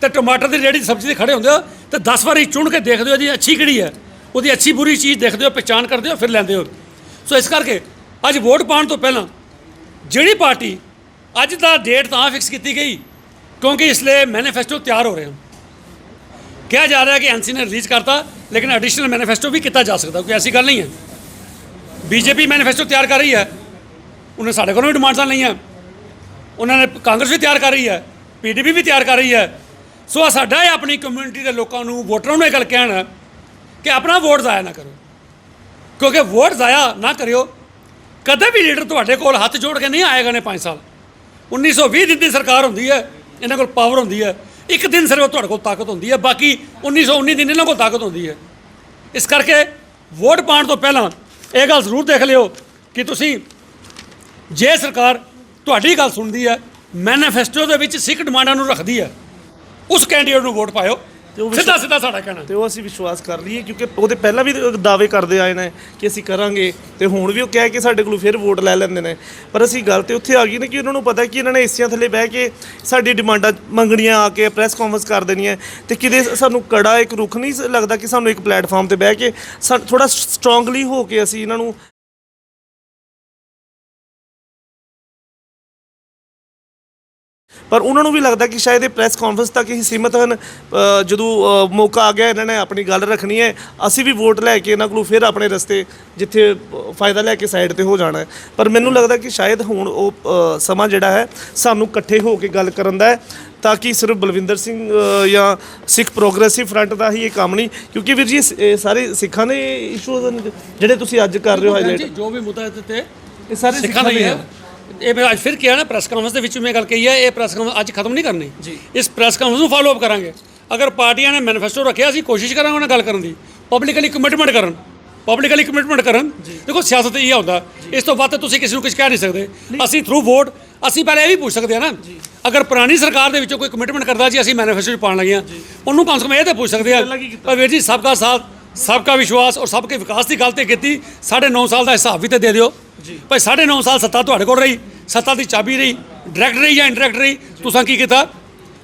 ਤੇ ਟਮਾਟਰ ਦੀ ਰੇੜੀ ਸਬਜ਼ੀ ਦੇ ਖੜੇ ਹੁੰਦੇ ਹੋ ਤੇ 10 ਵਾਰੀ ਚੁਣ ਕੇ ਦੇਖਦੇ ਹੋ ਇਹਦੀ ਅੱਛੀ ਕਿਹੜੀ ਹੈ? ਉਹਦੀ ਅੱਛੀ ਬੁਰੀ ਚੀਜ਼ ਦੇਖਦੇ ਹੋ ਪਛਾਣ ਕਰਦੇ ਹੋ ਫਿਰ ਲੈਂਦੇ ਹੋ। ਸੋ ਇਸ ਕਰਕੇ ਅੱਜ ਵੋਟ ਪਾਉਣ ਤੋਂ ਪਹਿਲਾਂ ਜਿਹੜੀ ਪਾਰਟੀ ਅੱਜ ਦਾ ਡੇਟ ਤਾਂ ਫਿਕਸ ਕੀਤੀ ਗਈ ਕਿਉਂਕਿ ਇਸ ਲਈ ਮੈਨੀਫੈਸਟੋ ਤਿਆਰ ਹੋ ਰਹੇ ਹਨ ਕਿਹਾ ਜਾ ਰਿਹਾ ਹੈ ਕਿ ਐਨਸੀ ਨੇ ਰਿਲੀਜ਼ ਕਰਤਾ ਲੇਕਿਨ ਐਡੀਸ਼ਨਲ ਮੈਨੀਫੈਸਟੋ ਵੀ ਕੀਤਾ ਜਾ ਸਕਦਾ ਕੋਈ ਐਸੀ ਗੱਲ ਨਹੀਂ ਹੈ ਬੀਜੇਪੀ ਮੈਨੀਫੈਸਟੋ ਤਿਆਰ ਕਰ ਰਹੀ ਹੈ ਉਹਨੇ ਸਾਡੇ ਕੋਲੋਂ ਵੀ ਡਿਮਾਂਡਾਂ ਲਈਆਂ ਉਹਨਾਂ ਨੇ ਕਾਂਗਰਸ ਵੀ ਤਿਆਰ ਕਰ ਰਹੀ ਹੈ ਪੀਡੀਪੀ ਵੀ ਤਿਆਰ ਕਰ ਰਹੀ ਹੈ ਸੋ ਆਹ ਸਾਡਾ ਇਹ ਆਪਣੀ ਕਮਿਊਨਿਟੀ ਦੇ ਲੋਕਾਂ ਨੂੰ ਵੋਟਰਾਂ ਨੂੰ ਇਹ ਗੱਲ ਕਹਿਣਾ ਕਿ ਆਪਣਾ ਵੋਟ ਜ਼ਾਇਆ ਨਾ ਕਰੋ ਕਿਉਂਕਿ ਵੋਟ ਜ਼ਾਇਆ ਨਾ ਕਰਿਓ ਕਦੇ ਵੀ ਲੀਡਰ ਤੁਹਾਡੇ ਕੋਲ ਹੱਥ ਜੋੜ ਕੇ ਨਹੀਂ ਆਏਗਾ ਨੇ 5 ਸਾਲ 1920 ਦਿਨ ਦੀ ਸਰਕਾਰ ਹੁੰਦੀ ਹੈ ਇਹਨਾਂ ਕੋਲ ਪਾਵਰ ਹੁੰਦੀ ਹੈ। ਇੱਕ ਦਿਨ ਸਿਰਫ ਤੁਹਾਡੇ ਕੋਲ ਤਾਕਤ ਹੁੰਦੀ ਹੈ, ਬਾਕੀ 1919 ਦਿਨ ਇਹਨਾਂ ਕੋਲ ਤਾਕਤ ਹੁੰਦੀ ਹੈ। ਇਸ ਕਰਕੇ ਵੋਟ ਪਾਉਣ ਤੋਂ ਪਹਿਲਾਂ ਇਹ ਗੱਲ ਜ਼ਰੂਰ ਦੇਖ ਲਿਓ ਕਿ ਤੁਸੀਂ ਜੇ ਸਰਕਾਰ ਤੁਹਾਡੀ ਗੱਲ ਸੁਣਦੀ ਹੈ ਮੈਨੀਫੈਸਟੋ ਦੇ ਵਿੱਚ ਸਿੱਖ ਡਿਮਾਂਡਾਂ ਨੂੰ ਰੱਖਦੀ ਹੈ, ਉਸ ਕੈਂਡੀਡੇਟ ਨੂੰ ਵੋਟ ਪਾਇਓ। ਤੇ ਉਹ ਸਿੱਧਾ ਸਿੱਧਾ ਸਾਡਾ ਕਹਿਣਾ। ਤੇ ਉਹ ਅਸੀਂ ਵਿਸ਼ਵਾਸ ਕਰ ਲਈਏ ਕਿਉਂਕਿ ਉਹਦੇ ਪਹਿਲਾਂ ਵੀ ਦਾਅਵੇ ਕਰਦੇ ਆਏ ਨੇ ਕਿ ਅਸੀਂ ਕਰਾਂਗੇ ਤੇ ਹੁਣ ਵੀ ਉਹ ਕਹਿ ਕੇ ਸਾਡੇ ਕੋਲੋਂ ਫਿਰ ਵੋਟ ਲੈ ਲੈਂਦੇ ਨੇ। ਪਰ ਅਸੀਂ ਗੱਲ ਤੇ ਉੱਥੇ ਆ ਗਈ ਨਾ ਕਿ ਉਹਨਾਂ ਨੂੰ ਪਤਾ ਕਿ ਇਹਨਾਂ ਨੇ ਏਸੀਆਂ ਥੱਲੇ ਬਹਿ ਕੇ ਸਾਡੀ ਡਿਮਾਂਡਾਂ ਮੰਗਣੀਆਂ ਆ ਕੇ ਪ੍ਰੈਸ ਕਾਨਫਰੰਸ ਕਰ ਦੇਣੀਆਂ। ਤੇ ਕਿਤੇ ਸਾਨੂੰ ਕੜਾ ਇੱਕ ਰੁਖ ਨਹੀਂ ਲੱਗਦਾ ਕਿ ਸਾਨੂੰ ਇੱਕ ਪਲੇਟਫਾਰਮ ਤੇ ਬਹਿ ਕੇ ਥੋੜਾ ਸਟਰੋਂਗਲੀ ਹੋ ਕੇ ਅਸੀਂ ਇਹਨਾਂ ਨੂੰ ਪਰ ਉਹਨਾਂ ਨੂੰ ਵੀ ਲੱਗਦਾ ਕਿ ਸ਼ਾਇਦ ਇਹ ਪ੍ਰੈਸ ਕਾਨਫਰੰਸ ਤੱਕ ਹੀ ਸੀਮਤ ਹਨ। ਜਦੋਂ ਮੌਕਾ ਆ ਗਿਆ ਇਹਨਾਂ ਨੇ ਆਪਣੀ ਗੱਲ ਰੱਖਣੀ ਹੈ ਅਸੀਂ ਵੀ ਵੋਟ ਲੈ ਕੇ ਇਹਨਾਂ ਕੋਲੋਂ ਫਿਰ ਆਪਣੇ ਰਸਤੇ ਜਿੱਥੇ ਫਾਇਦਾ ਲੈ ਕੇ ਸਾਈਡ ਤੇ ਹੋ ਜਾਣਾ ਹੈ। ਪਰ ਮੈਨੂੰ ਲੱਗਦਾ ਕਿ ਸ਼ਾਇਦ ਹੁਣ ਉਹ ਸਮਾਂ ਜਿਹੜਾ ਹੈ ਸਾਨੂੰ ਇਕੱਠੇ ਹੋ ਕੇ ਗੱਲ ਕਰਨ ਦਾ ਹੈ ਤਾਂ ਕਿ ਸਿਰਫ ਬਲਵਿੰਦਰ ਸਿੰਘ ਜਾਂ ਸਿੱਖ ਪ੍ਰੋਗਰੈਸਿਵ ਫਰੰਟ ਦਾ ਹੀ ਇਹ ਕੰਮ ਨਹੀਂ ਕਿਉਂਕਿ ਵੀਰ ਜੀ ਇਹ- ਸਾਰੇ ਸਿੱਖਾਂ ਦੇ ਇਸ਼ੂਜ਼ ਜਿਹੜੇ ਤੁਸੀਂ ਅੱਜ ਕਰ ਰਹੇ ਹੋ ਹਾਈਲਾਈਟ ਜੋ ਵੀ ਮੁੱਦਾ ਦਿੱਤੇ ਇਹ ਸਾਰੇ ਸਿੱਖਾਂ ਦਾ ਹੀ ਹੈ। ਇਹ ਮੈਂ ਅੱਜ ਫਿਰ ਕਿਹਾ ਨਾ ਪ੍ਰੈਸ ਕਾਨਫਰੰਸ ਦੇ ਵਿੱਚ ਮੈਂ ਗੱਲ ਕਹੀ ਹੈ ਇਹ ਪ੍ਰੈਸ ਕਾਨਫਰੰਸ ਅੱਜ ਖਤਮ ਨਹੀਂ ਕਰਨੀ। ਇਸ ਪ੍ਰੈਸ ਕਾਨਫਰੰਸ ਨੂੰ ਫਾਲੋ ਅਪ ਕਰਾਂਗੇ। ਅਗਰ ਪਾਰਟੀਆਂ ਨੇ ਮੈਨੀਫੈਸਟੋ ਰੱਖਿਆ ਅਸੀਂ ਕੋਸ਼ਿਸ਼ ਕਰਾਂਗੇ ਉਹਨਾਂ ਨਾਲ ਗੱਲ ਕਰਨ ਦੀ। ਪਬਲਿਕਲੀ ਕਮਿਟਮੈਂਟ ਕਰਨ। ਪਬਲਿਕਲੀ ਕਮਿਟਮੈਂਟ ਕਰਨ। ਦੇਖੋ ਸਿਆਸਤ ਇਹ ਹੁੰਦਾ। ਇਸ ਤੋਂ ਵੱਧ ਤੁਸੀਂ ਕਿਸੇ ਨੂੰ ਕੁਝ ਕਹਿ ਨਹੀਂ ਸਕਦੇ। ਅਸੀਂ ਥਰੂ ਵੋਟ ਅਸੀਂ ਪਹਿਲੇ ਇਹ ਵੀ ਪੁੱਛ ਸਕਦੇ ਹਾਂ ਨਾ। ਅਗਰ ਪੁਰਾਣੀ ਸਰਕਾਰ ਦੇ ਵਿੱਚੋਂ ਕੋਈ ਕਮਿਟਮੈਂਟ ਕਰਦਾ ਜੀ ਅਸੀਂ ਮੈਨੀਫੈਸਟੋ 'ਚ ਪਾਉਣ ਲੱਗੇ ਹਾਂ ਉਹਨੂੰ ਕਮ ਸੇ ਕਮ ਇਹ ਤਾਂ ਪੁੱਛ ਸਕਦੇ ਆ ਕੀ ਕੀਤਾ? ਪਰ ਵੀਰ ਜੀ ਸਬਕਾ ਸਾਥ ਸਬਕਾ ਵਿਸ਼ਵਾਸ ਔਰ ਸਬਕੇ ਵਿਕਾਸ ਦੀ ਗੱਲ ਤੇ ਕੀਤੀ। ਸਾਢੇ ਨੌ ਸਾਲ ਦਾ ਹਿਸਾਬ ਵੀ ਤੇ ਦੇ ਦਿਓ। ਭਾਈ ਸਾਢੇ ਨੌ ਸਾਲ ਸੱਤਾ ਤੁਹਾਡੇ ਕੋਲ ਰਹੀ ਸੱਤਾ ਦੀ ਚਾਬੀ ਰਹੀ ਡਾਇਰੈਕਟ ਰਹੀ ਜਾਂ ਇਨਡਾਇਰੈਕਟ ਰਹੀ? ਤੁਸੀਂ ਕੀ ਕੀਤਾ?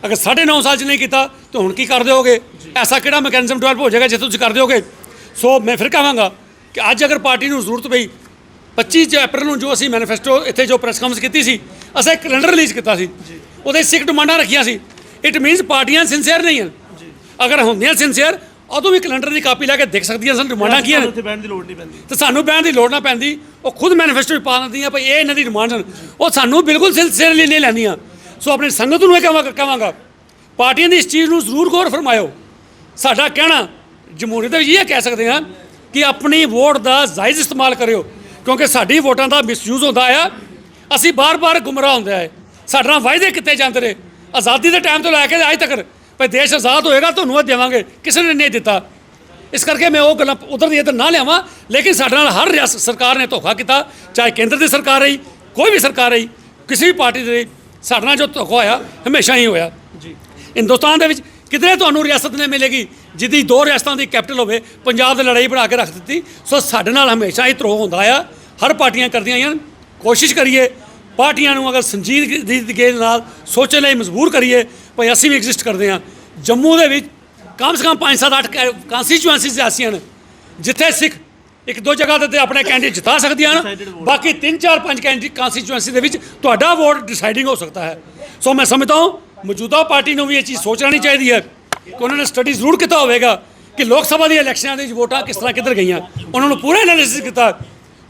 ਅਗਰ ਸਾਢੇ ਨੌ ਸਾਲ ਚ ਨਹੀਂ ਕੀਤਾ ਤਾਂ ਹੁਣ ਕੀ ਕਰ ਦਿਓਗੇ? ਐਸਾ ਕਿਹੜਾ ਮੈਕੈਨਿਜ਼ਮ ਡਿਵੈਲਪ ਹੋ ਜਾਏਗਾ ਜੇ ਤੁਸੀਂ ਕਰ ਦਿਓਗੇ? ਸੋ ਮੈਂ ਫਿਰ ਕਹਾਂਗਾ ਕਿ ਅੱਜ ਅਗਰ ਪਾਰਟੀ ਨੂੰ ਜ਼ਰੂਰਤ ਪਈ 25 ਚ ਅਪ੍ਰੈਲ ਨੂੰ ਜੋ ਅਸੀਂ ਮੈਨੀਫੈਸਟੋ ਇੱਥੇ ਜੋ ਪ੍ਰੈਸ ਕਾਨਫਰੰਸ ਕੀਤੀ ਸੀ ਅਸੀਂ ਇੱਕ ਕੈਲੰਡਰ ਰਿਲੀਜ਼ ਕੀਤਾ ਸੀ। ਉਹਦੇ ਸਿੱਖ ਡਿਮਾਂਡਾਂ ਰੱਖੀਆਂ ਸੀ। ਇਟ ਮੀਨਸ ਪਾਰਟੀਆਂ ਸਿੰਸੀਅਰ ਨਹੀਂ ਹਨ। ਅਗਰ ਹੁੰਦੀਆਂ ਸਿੰਸੀਅਰ ਉਦੋਂ ਵੀ ਕੈਲੰਡਰ ਦੀ ਕਾਪੀ ਲੈ ਕੇ ਦੇਖ ਸਕਦੀਆਂ ਸਨ ਡਿਮਾਂਡਾਂ ਕੀ ਹਨ ਉੱਥੇ ਬੈਠਣ ਦੀ ਲੋੜ ਨਹੀਂ ਪੈਂਦੀ। ਤੇ ਸਾਨੂੰ ਬਹਿਣ ਦੀ ਲੋੜ ਨਾ ਪੈਂਦੀ ਉਹ ਖੁਦ ਮੈਨੀਫੈਸਟੋ ਪਾ ਦਿੰਦੀਆਂ ਭਈ ਇਹ ਇਹਨਾਂ ਦੀ ਡਿਮਾਂਡ ਹਨ। ਉਹ ਸਾਨੂੰ ਬਿਲਕੁਲ ਸਿਲਸਿਲੇ ਨਹੀਂ ਲੈਂਦੀਆਂ। ਸੋ ਆਪਣੀ ਸੰਗਤ ਨੂੰ ਇਹ ਕਹਾਂਗਾ ਕਹਾਂਗਾ ਪਾਰਟੀਆਂ ਦੀ ਇਸ ਚੀਜ਼ ਨੂੰ ਜ਼ਰੂਰ ਗੌਰ ਫਰਮਾਇਓ। ਸਾਡਾ ਕਹਿਣਾ ਜਮਹੂਰੀਅਤ ਵਿੱਚ ਇਹ ਕਹਿ ਸਕਦੇ ਹਾਂ ਕਿ ਆਪਣੀ ਵੋਟ ਦਾ ਜਾਇਜ਼ ਇਸਤੇਮਾਲ ਕਰਿਓ ਕਿਉਂਕਿ ਸਾਡੀ ਵੋਟਾਂ ਦਾ ਮਿਸਯੂਜ਼ ਹੁੰਦਾ ਆ। ਅਸੀਂ ਬਾਰ-ਬਾਰ ਗੁੰਮਰਾਹ ਹੁੰਦੇ ਆਏ। ਸਾਡੇ ਨਾਲ ਵਾਅਦੇ ਕਿੱਥੇ ਜਾਂਦੇ ਰਹੇ। ਆਜ਼ਾਦੀ ਦੇ ਟਾਈਮ ਤੋਂ ਲੈ ਕੇ ਅੱਜ ਤੱਕ ਭਈ ਦੇਸ਼ ਆਜ਼ਾਦ ਹੋਏਗਾ, ਤੁਹਾਨੂੰ ਇਹ ਦੇਵਾਂਗੇ। ਕਿਸੇ ਨੇ ਨਹੀਂ ਦਿੱਤਾ। ਇਸ ਕਰਕੇ ਮੈਂ ਉਹ ਗੱਲਾਂ ਉਧਰ ਦੀ ਇੱਧਰ ਨਾ ਲਿਆਵਾਂ, ਲੇਕਿਨ ਸਾਡੇ ਨਾਲ ਹਰ ਰਿਆਸਤ ਸਰਕਾਰ ਨੇ ਧੋਖਾ ਕੀਤਾ, ਚਾਹੇ ਕੇਂਦਰ ਦੀ ਸਰਕਾਰ ਰਹੀ, ਕੋਈ ਵੀ ਸਰਕਾਰ ਰਹੀ, ਕਿਸੇ ਵੀ ਪਾਰਟੀ ਦੇ ਰਹੀ, ਸਾਡੇ ਨਾਲ ਜੋ ਧੋਖਾ ਹੋਇਆ, ਹਮੇਸ਼ਾ ਹੀ ਹੋਇਆ। ਜੀ ਹਿੰਦੁਸਤਾਨ ਦੇ ਵਿੱਚ ਕਿਧਰੇ ਤੁਹਾਨੂੰ ਰਿਆਸਤ ਨੇ ਮਿਲੇਗੀ, ਜਿਹਦੀ ਦੋ ਰਿਆਸਤਾਂ ਦੀ ਕੈਪੀਟਲ ਹੋਵੇ, ਪੰਜਾਬ ਦੀ ਲੜਾਈ ਬਣਾ ਕੇ ਰੱਖ ਦਿੱਤੀ, ਸੋ ਸਾਡੇ ਨਾਲ ਹਮੇਸ਼ਾ ਹੀ ਧਰੋਹ ਹੁੰਦਾ ਆ। ਹਰ ਪਾਰਟੀਆਂ ਕਰਦੀਆਂ ਆਈਆਂ ਕੋਸ਼ਿਸ਼ ਕਰੀਏ, ਪਾਰਟੀਆਂ ਨੂੰ ਅਗਰ ਸੰਜੀਦਗੀ ਦੇ ਨਾਲ ਸੋਚਣ ਲਈ ਮਜਬੂਰ ਕਰੀਏ ਭਈ ਅਸੀਂ ਵੀ ਐਗਜ਼ਿਸਟ ਕਰਦੇ ਹਾਂ। ਜੰਮੂ ਦੇ ਵਿੱਚ ਕਮ ਸੇ ਕਮ 5-7 8 ਕਾਂਸਟੀਚੁਐਂਸੀਜ਼ ਐਸੀਆਂ ਨੇ ਜਿੱਥੇ ਸਿੱਖ ਇੱਕ ਦੋ ਜਗ੍ਹਾ ਤੇ ਆਪਣੇ ਕੈਂਡੀਡੇਟ ਜਿਤਾ ਸਕਦੀਆਂ ਹਨ। ਬਾਕੀ 3-4 5 ਕੈਂਡੀਡੇਟ ਕਾਂਸਟੀਚੁਐਂਸੀ ਦੇ ਵਿੱਚ ਤੁਹਾਡਾ ਵੋਟ ਡਿਸਾਈਡਿੰਗ ਹੋ ਸਕਦਾ ਹੈ। ਸੋ ਮੈਂ ਸਮਝਦਾ ਹਾਂ ਮੌਜੂਦਾ ਪਾਰਟੀ ਨੂੰ ਵੀ ਇਹ ਚੀਜ਼ ਸੋਚ ਲੈਣੀ ਚਾਹੀਦੀ ਹੈ ਕਿ ਉਹਨਾਂ ਨੇ ਸਟੱਡੀ ਜ਼ਰੂਰ ਕੀਤਾ ਹੋਵੇਗਾ ਕਿ ਲੋਕ ਸਭਾ ਦੀਆਂ ਇਲੈਕਸ਼ਨਾਂ ਦੇ ਵਿੱਚ ਵੋਟਾਂ ਕਿਸ ਤਰ੍ਹਾਂ ਕਿੱਧਰ ਗਈਆਂ। ਉਹਨਾਂ ਨੂੰ ਪੂਰਾ ਐਨਾਲਿਸਿਸ ਕੀਤਾ।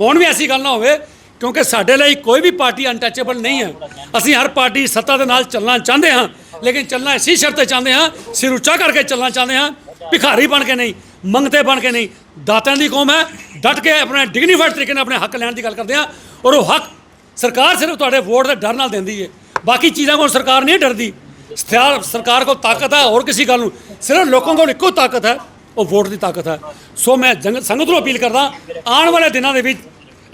ਹੁਣ ਵੀ ਐਸੀ ਗੱਲ ਨਾ ਹੋਵੇ ਕਿਉਂਕਿ ਸਾਡੇ ਲਈ ਕੋਈ ਵੀ ਪਾਰਟੀ ਅਨਟੱਚੇਬਲ ਨਹੀਂ ਹੈ। ਅਸੀਂ ਹਰ ਪਾਰਟੀ ਸੱਤਾ ਦੇ ਨਾਲ ਚੱਲਣਾ ਚਾਹੁੰਦੇ ਹਾਂ। ਲੇਕਿਨ ਚੱਲਣਾ ਇਸੀ ਸ਼ਰਤ ਤੇ ਚਾਹੁੰਦੇ ਹਾਂ, ਸਿਰ ਉੱਚਾ ਕਰਕੇ ਚੱਲਣਾ ਚਾਹੁੰਦੇ ਹਾਂ, ਭਿਖਾਰੀ ਬਣ ਕੇ ਨਹੀਂ, ਮੰਗਤੇ ਬਣ ਕੇ ਨਹੀਂ, ਦਾਤਿਆਂ ਦੀ ਕੌਮ ਹੈ, ਡਟ ਕੇ ਆਪਣੇ ਡਿਗਨੀਫਾਈਡ ਤਰੀਕੇ ਨਾਲ ਆਪਣੇ ਹੱਕ ਲੈਣ ਦੀ ਗੱਲ ਕਰਦੇ ਹਾਂ, ਔਰ ਉਹ ਹੱਕ ਸਰਕਾਰ ਸਿਰਫ ਤੁਹਾਡੇ ਵੋਟ ਦੇ ਡਰ ਨਾਲ ਦਿੰਦੀ ਹੈ, ਬਾਕੀ ਚੀਜ਼ਾਂ ਕੋਲ ਸਰਕਾਰ ਨਹੀਂ ਡਰਦੀ ਸਥਿਆਰ ਸਰਕਾਰ ਕੋਲ ਤਾਕਤ ਹੈ, ਹੋਰ ਕਿਸੇ ਗੱਲ ਨੂੰ, ਸਿਰਫ ਲੋਕਾਂ ਕੋਲ ਇੱਕੋ ਤਾਕਤ ਹੈ, ਉਹ ਵੋਟ ਦੀ ਤਾਕਤ ਹੈ, ਸੋ ਮੈਂ ਜੰਗ- ਸੰਗਤ ਨੂੰ ਅਪੀਲ ਕਰਦਾ, ਆਉਣ ਵਾਲੇ ਦਿਨਾਂ ਦੇ ਵਿੱਚ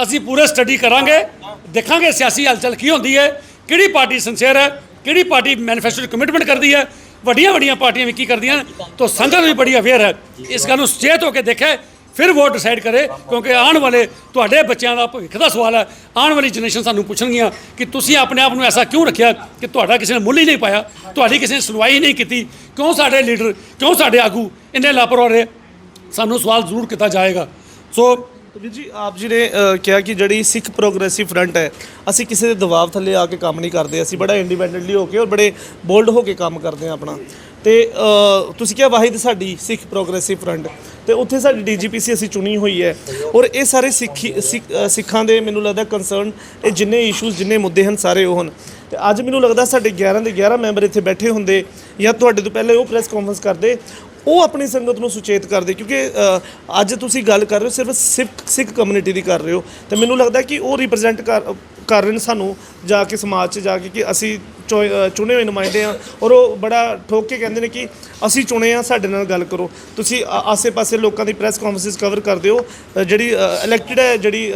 ਅਸੀਂ ਪੂਰੇ ਸਟੱਡੀ ਕਰਾਂਗੇ, ਦੇਖਾਂਗੇ ਸਿਆਸੀ ਹਲਚਲ ਕੀ ਹੁੰਦੀ ਹੈ, ਕਿਹੜੀ ਪਾਰਟੀ ਸਿੰਸੀਅਰ ਹੈ ਕਿਹੜੀ ਪਾਰਟੀ ਮੈਨੀਫੈਸਟੋ 'ਚ ਕਮਿਟਮੈਂਟ ਕਰਦੀ ਹੈ? ਵੱਡੀਆਂ ਵੱਡੀਆਂ ਪਾਰਟੀਆਂ ਵੀ ਕੀ ਕਰਦੀਆਂ? ਨੇ ਤਾਂ ਸੰਗਤ ਵੀ ਬੜੀ ਅਵੇਅਰ ਹੈ। ਇਸ ਗੱਲ ਨੂੰ ਸੁਚੇਤ ਹੋ ਕੇ ਦੇਖੇ, ਫਿਰ ਵੋਟ ਡਿਸਾਈਡ ਕਰੇ, ਕਿਉਂਕਿ ਆਉਣ ਵਾਲੇ ਤੁਹਾਡੇ ਬੱਚਿਆਂ ਦਾ ਭਵਿੱਖ ਦਾ ਸਵਾਲ ਹੈ। ਆਉਣ ਵਾਲੀ ਜਨਰੇਸ਼ਨ ਸਾਨੂੰ ਪੁੱਛਣਗੀਆਂ ਕਿ ਤੁਸੀਂ ਆਪਣੇ ਆਪ ਨੂੰ ਐਸਾ ਕਿਉਂ ਰੱਖਿਆ ਕਿ ਤੁਹਾਡਾ ਕਿਸੇ ਨੇ ਮੁੱਲ ਹੀ ਨਹੀਂ ਪਾਇਆ, ਤੁਹਾਡੀ ਕਿਸੇ ਨੇ ਸੁਣਵਾਈ ਨਹੀਂ ਕੀਤੀ? ਕਿਉਂ ਸਾਡੇ ਲੀਡਰ ਕਿਉਂ ਸਾਡੇ ਆਗੂ ਇੰਨੇ ਲਾਪਰਵਾਹ ਰਹੇ? ਸਾਨੂੰ ਸਵਾਲ ਜ਼ਰੂਰ ਕੀਤਾ ਜਾਏਗਾ। ਸੋ ਵੀਰ ਜੀ ਆਪ ਜੀ ਨੇ ਅ, ਕਿਹਾ ਕਿ ਜਿਹੜੀ ਸਿੱਖ ਪ੍ਰੋਗਰੈਸਿਵ ਫਰੰਟ ਹੈ ਅਸੀਂ ਕਿਸੇ ਦੇ ਦਬਾਅ ਥੱਲੇ ਆ ਕੇ ਕੰਮ ਨਹੀਂ ਕਰਦੇ ਅਸੀਂ ਬੜਾ ਇੰਡੀਪੈਂਡੈਂਟਲੀ ਹੋ ਕੇ ਔਰ ਬੜੇ ਬੋਲਡ ਹੋ ਕੇ ਕੰਮ ਕਰਦੇ ਹਾਂ ਆਪਣਾ। ਤੇ ਅ, ਤੁਸੀਂ ਕਿਹਾ ਵਾਹਿਦ ਸਾਡੀ ਸਿੱਖ ਪ੍ਰੋਗਰੈਸਿਵ ਫਰੰਟ ਤੇ ਉੱਥੇ ਸਾਡੀ ਡੀਜੀਪੀਸੀ ਅਸੀਂ ਚੁਣੀ ਹੋਈ ਹੈ। ਔਰ ਇਹ ਸਾਰੇ ਸਿੱਖੀ ਸਿੱਖ- ਅ, ਸਿੱਖਾਂ ਦੇ ਮੈਨੂੰ ਲੱਗਦਾ ਕੰਸਰਨ ਇਹ ਜਿੰਨੇ ਇਸ਼ੂਜ਼ ਜਿੰਨੇ ਮੁੱਦੇ ਹਨ ਸਾਰੇ ਉਹ ਹਨ। ਤੇ ਅੱਜ ਮੈਨੂੰ ਲੱਗਦਾ ਸਾਡੇ 11 ਦੇ 11 ਮੈਂਬਰ ਇੱਥੇ ਬੈਠੇ ਹੁੰਦੇ ਜਾਂ ਤੁਹਾਡੇ ਤੋਂ ਪਹਿਲੇ ਉਹ ਪ੍ਰੈਸ ਕਾਨਫਰੰਸ ਕਰਦੇ ਉਹ ਆਪਣੀ ਸੰਗਤ ਨੂੰ ਸੁਚੇਤ ਕਰਦੇ, ਕਿਉਂਕਿ ਅੱਜ ਤੁਸੀਂ ਗੱਲ ਕਰ ਰਹੇ ਹੋ, ਸਿਰਫ ਸਿੱਖ ਸਿੱਖ ਕਮਿਊਨਿਟੀ ਦੀ ਕਰ ਰਹੇ ਹੋ, ਤੇ ਮੈਨੂੰ ਲੱਗਦਾ ਕਿ ਉਹ ਰਿਪਰੈਜ਼ੈਂਟ ਕਰ ਕਰ ਰਹੇ ਨੇ ਸਾਨੂੰ ਜਾ ਕੇ ਸਮਾਜ 'ਚ ਜਾ ਕੇ ਕਿ ਅਸੀਂ ਚੁ- ਅ, ਚੁਣੇ ਹੋਏ ਨੁਮਾਇੰਦੇ ਆ ਔਰ ਉਹ ਬੜਾ ਠੋਕ ਕੇ ਕਹਿੰਦੇ ਨੇ ਕਿ ਅਸੀਂ ਚੁਣੇ ਆ ਸਾਡੇ ਨਾਲ ਗੱਲ ਕਰੋ। ਤੁਸੀਂ ਆ- ਆਸੇ-ਪਾਸੇ ਲੋਕਾਂ ਦੀ ਪ੍ਰੈਸ ਕਾਨਫਰੰਸਿਸ ਕਵਰ ਕਰਦੇ ਹੋ। ਅ, ਜਿਹੜੀ ਇਲੈਕਟਿਡ ਹੈ ਜਿਹੜੀ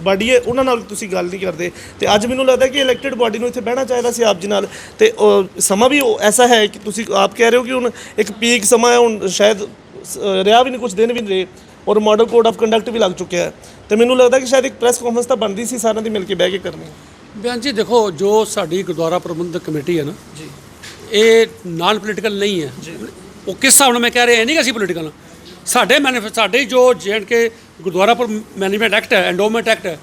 ਬਾਡੀ ਹੈ ਉਹਨਾਂ ਨਾਲ ਤੁਸੀਂ ਗੱਲ ਨਹੀਂ ਕਰਦੇ। ਤੇ ਅੱਜ ਮੈਨੂੰ ਲੱਗਦਾ ਕਿ ਇਲੈਕਟਿਡ ਬਾਡੀ ਨੂੰ ਇੱਥੇ ਬਹਿਣਾ ਚਾਹੀਦਾ ਸੀ ਆਪ ਜੀ ਨਾਲ। ਤੇ ਉਹ ਸਮਾਂ ਵੀ ਉਹ ਐਸਾ ਹੈ ਕਿ ਤੁਸੀਂ ਆਪ ਕਹਿ ਰਹੇ ਹੋ ਕਿ ਹੁਣ ਇੱਕ ਪੀਕ ਸਮਾਂ ਹੈ ਹੁਣ ਸ਼ਾਇਦ ਸ- ਰਿਹਾ ਵੀ ਨਹੀਂ ਕੁਝ ਦਿਨ ਵੀ ਨਹੀਂ ਰਹੇ। ਔਰ ਮਾਡਲ ਕੋਡ ਆਫ ਕੰਡਕਟ ਵੀ ਲੱਗ ਚੁੱਕਿਆ ਹੈ। ਤੇ ਮੈਨੂੰ ਲੱਗਦਾ ਕਿ ਸ਼ਾਇਦ ਇੱਕ ਪ੍ਰੈਸ ਕਾਨਫਰੰਸ ਤਾਂ ਬਣਦੀ ਸੀ ਸਾਰਿਆਂ ਦੀ ਮਿਲ ਕੇ ਬਹਿ ਕੇ ਕਰਨੀ। ਬਿਆਨ ਜੀ ਦੇਖੋ ਜੋ ਸਾਡੀ ਗੁਰਦੁਆਰਾ ਪ੍ਰਬੰਧਕ ਕਮੇਟੀ ਹੈ ਨਾ ਜੀ। ਇਹ ਨਾਨ ਪੋਲੀਟੀਕਲ ਨਹੀਂ ਹੈ। ਉਹ ਕਿਸ ਹਿਸਾਬ ਨਾਲ ਮੈਂ ਕਹਿ ਰਿਹਾ ਇਹ ਨਹੀਂ ਕਿ ਅਸੀਂ ਪੋਲੀਟੀਕਲ ਸਾਡੇ ਮੈਨੀਫੈਸਟੋ ਸਾਡੇ ਜੋ J and K Gurdwara management act ਹੈ ਐਂਡੋਮੈਂਟ ਐਕਟ ਹੈ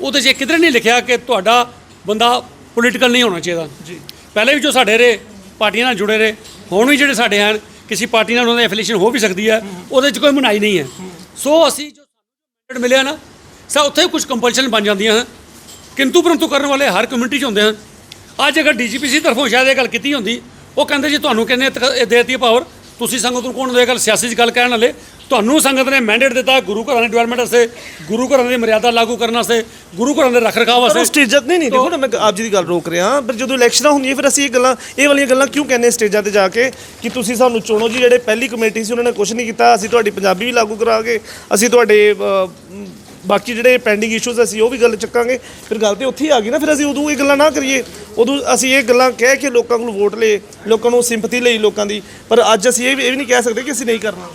ਉਹਦੇ 'ਚ ਕਿਧਰੇ ਨਹੀਂ ਲਿਖਿਆ ਕਿ ਤੁਹਾਡਾ ਬੰਦਾ ਪੋਲੀਟੀਕਲ ਨਹੀਂ ਹੋਣਾ ਚਾਹੀਦਾ। ਜੀ। ਪਹਿਲੇ ਵੀ ਜੋ ਸਾਡੇ ਰੇ ਪਾਰਟੀਆਂ ਨਾਲ ਜੁੜੇ ਰਹੇ ਹੁਣ ਵੀ ਜਿਹੜੇ ਸਾਡੇ ਹਨ ਕਿਸੇ ਪਾਰਟੀ ਨਾਲ ਉਹਨਾਂ ਦੀ ਐਫੀਲੀਏਸ਼ਨ ਹੋ ਵੀ ਸਕਦੀ ਹੈ ਉਹਦੇ 'ਚ ਕੋਈ ਮਨਾਈ ਨਹੀਂ ਹੈ। ਸੋ ਅਸੀਂ ਜੋ ਮੈਂਡੇਟ ਮਿਲਿਆ ਨਾ, ਸਾ ਉੱਥੇ ਕੁਝ ਕੰਪਲਸ਼ਨ ਬਣ ਜਾਂਦੀਆਂ ਹਨ। ਕਿੰਤੂ ਪਰੰਤੂ ਕਰਨ ਵਾਲੇ ਹਰ ਕਮਿਊਨਿਟੀ 'ਚ ਹੁੰਦੇ ਹਨ। ਅੱਜ ਅਗਰ ਡੀਜੀਪੀਸੀ ਤਰਫੋਂ ਸ਼ਾਇਦ ਇਹ ਗੱਲ ਕੀਤੀ ਹੁੰਦੀ, ਉਹ ਕਹਿੰਦੇ ਜੀ ਤੁਹਾਨੂੰ ਕਹਿੰਦੇ ਦੇਤੀ ਪਾਵਰ ਤੁਸੀਂ ਸੰਗਤ ਨੂੰ ਕੌਣ ਦੇ ਗੱਲ, ਸਿਆਸੀ 'ਚ ਗੱਲ ਕਹਿਣ ਵਾਲੇ? ਤੁਹਾਨੂੰ ਸੰਗਤ ਨੇ ਮੈਂਡੇਟ ਦਿੱਤਾ ਗੁਰੂ ਘਰਾਂ ਦੀ ਡਿਵੈਲਪਮੈਂਟ ਵਾਸਤੇ ਗੁਰੂ ਘਰਾਂ ਦੀ ਮਰਿਆਦਾ ਲਾਗੂ ਕਰਨ ਵਾਸਤੇ ਗੁਰੂ ਘਰਾਂ ਦੇ ਰੱਖ ਰਖਾਵ ਪਰ ਵਾਸਤੇ ਉਹ ਸਟੇਜਾਂ ਤੇ ਨਹੀਂ ਦੇਖੋ ਨਾ ਮੈਂ ਆਪ ਜੀ ਦੀ ਗੱਲ ਰੋਕ ਰਿਹਾ। ਪਰ ਜਦੋਂ ਇਲੈਕਸ਼ਨਾਂ ਹੁੰਦੀਆਂ ਫਿਰ ਅਸੀਂ ਇਹ ਗੱਲਾਂ ਇਹ ਵਾਲੀਆਂ ਗੱਲਾਂ ਕਿਉਂ ਕਹਿੰਦੇ ਸਟੇਜਾਂ ਤੇ ਜਾ ਕੇ? ਕਿ ਤੁਸੀਂ ਸਾਨੂੰ ਚੁਣੋ ਜੀ ਜਿਹੜੇ ਪਹਿਲੀ ਕਮੇਟੀ ਸੀ ਉਹਨਾਂ ਨੇ ਕੁਝ ਨਹੀਂ ਕੀਤਾ। ਅਸੀਂ ਤੁਹਾਡੀ ਪੰਜਾਬੀ ਵੀ ਲਾਗੂ ਕਰਾਂਗੇ ਅਸੀਂ ਤੁਹਾਡੇ ਬਾਕੀ ਜਿਹੜੇ ਪੈਂਡਿੰਗ ਇਸ਼ੂਜ਼ ਅਸੀਂ ਉਹ ਵੀ ਗੱਲ ਚੱਕਾਂਗੇ। ਫਿਰ ਗੱਲ ਤੇ ਉੱਥੇ ਆ ਗਈ ਨਾ ਫਿਰ ਅਸੀਂ ਉਦੋਂ ਇਹ ਗੱਲਾਂ ਨਾ ਕਰੀਏ। ਉਦੋਂ ਅਸੀਂ ਇਹ ਗੱਲਾਂ ਕਹਿ ਕੇ ਲੋਕਾਂ ਕੋਲ ਵੋਟ ਲਏ ਲੋਕਾਂ ਨੂੰ ਸਿੰਪਥੀ ਲਈ ਲੋਕਾਂ ਦੀ। ਪਰ ਅੱਜ ਅਸੀਂ ਇਹ ਵੀ ਇਹ ਵੀ ਨਹੀਂ ਕਹਿ ਸਕਦੇ ਕਿ ਅਸੀਂ ਨਹੀਂ ਕਰਨਾ।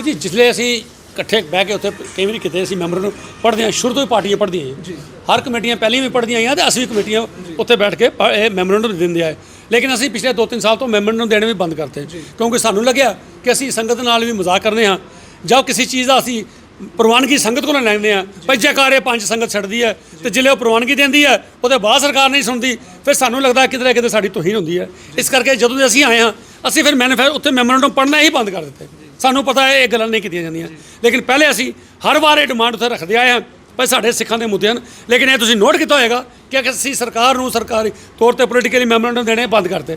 ਜੀ ਜਿਸਲੇ ਅਸੀਂ ਇਕੱਠੇ ਬਹਿ ਕੇ ਉੱਥੇ ਕਈ ਵਾਰੀ ਕਿਤੇ ਅਸੀਂ ਮੈਂਬਰ ਨੂੰ ਪੜ੍ਹਦੇ ਹਾਂ ਸ਼ੁਰੂ ਤੋਂ ਹੀ ਪਾਰਟੀਆਂ ਪੜ੍ਹਦੀਆਂ ਆਈਆਂ ਜੀ। ਹਰ ਕਮੇਟੀਆਂ ਪਹਿਲੀਆਂ ਵੀ ਪੜ੍ਹਦੀਆਂ ਆਈਆਂ ਤੇ ਅਸੀਂ ਵੀ ਕਮੇਟੀਆਂ ਉੱਥੇ ਬੈਠ ਕੇ ਇਹ ਮੈਂਬਰਾਂ ਨੂੰ ਦਿੰਦੇ ਆਏ। ਲੇਕਿਨ ਅਸੀਂ ਪਿਛਲੇ 2-3 ਸਾਲ ਤੋਂ ਮੈਂਬਰ ਨੂੰ ਦੇਣੇ ਵੀ ਬੰਦ ਕਰਤੇ ਕਿਉਂਕਿ ਸਾਨੂੰ ਲੱਗਿਆ ਕਿ ਅਸੀਂ ਸੰਗਤ ਨਾਲ ਵੀ ਮਜ਼ਾਕ ਕਰਨੇ ਹਾਂ। ਜਾਂ ਕਿਸੇ ਚੀਜ਼ ਦਾ ਅਸੀਂ ਪ੍ਰਵਾਨਗੀ ਸੰਗਤ ਕੋਲੋਂ ਲੈਂਦੇ ਆ ਭਾਈ ਜੈਕਾਰੇ ਪੰਜ ਸੰਗਤ ਛੱਡਦੀ ਹੈ ਤੇ ਜਿਲੇ ਉਹ ਪ੍ਰਵਾਨਗੀ ਦਿੰਦੀ ਹੈ ਉਹਦੇ ਬਾਅਦ ਸਰਕਾਰ ਨਹੀਂ ਸੁਣਦੀ ਫਿਰ ਸਾਨੂੰ ਲੱਗਦਾ ਕਿਤੇ ਕਿਤੇ ਸਾਡੀ ਤੋਹੀਨ ਹੁੰਦੀ ਹੈ। ਇਸ ਕਰਕੇ ਜਦੋਂ ਦੇ ਅਸੀਂ ਆਏ ਹਾਂ ਅਸੀਂ ਫਿਰ ਮੈਨੀਫੈਸਟੋ ਉੱਥੇ ਮੈਮੋਰੈਂਡਮ ਪੜ੍ਹਨਾ ਹੀ ਬੰਦ ਕਰ ਦਿੱਤੇ ਸਾਨੂੰ ਪਤਾ ਹੈ ਇਹ ਗੱਲਾਂ ਨਹੀਂ ਕੀਤੀਆਂ ਜਾਂਦੀਆਂ। ਲੇਕਿਨ ਪਹਿਲੇ ਅਸੀਂ ਹਰ ਵਾਰ ਇਹ ਡਿਮਾਂਡ ਉੱਥੇ ਰੱਖਦੇ ਆਏ ਹਾਂ ਭਾਈ ਸਾਡੇ ਸਿੱਖਾਂ ਦੇ ਮੁੱਦੇ ਹਨ ਲੇਕਿਨ ਇਹ ਤੁਸੀਂ ਨੋਟ ਕੀਤਾ ਹੋਏਗਾ ਕਿ ਅਸੀਂ ਸਰਕਾਰ ਨੂੰ ਸਰਕਾਰੀ ਤੌਰ ਤੇ ਪੋਲੀਟੀਕਲੀ ਮੈਮੋਰੈਂਡਮ ਦੇਣੇ ਬੰਦ ਕਰਤੇ।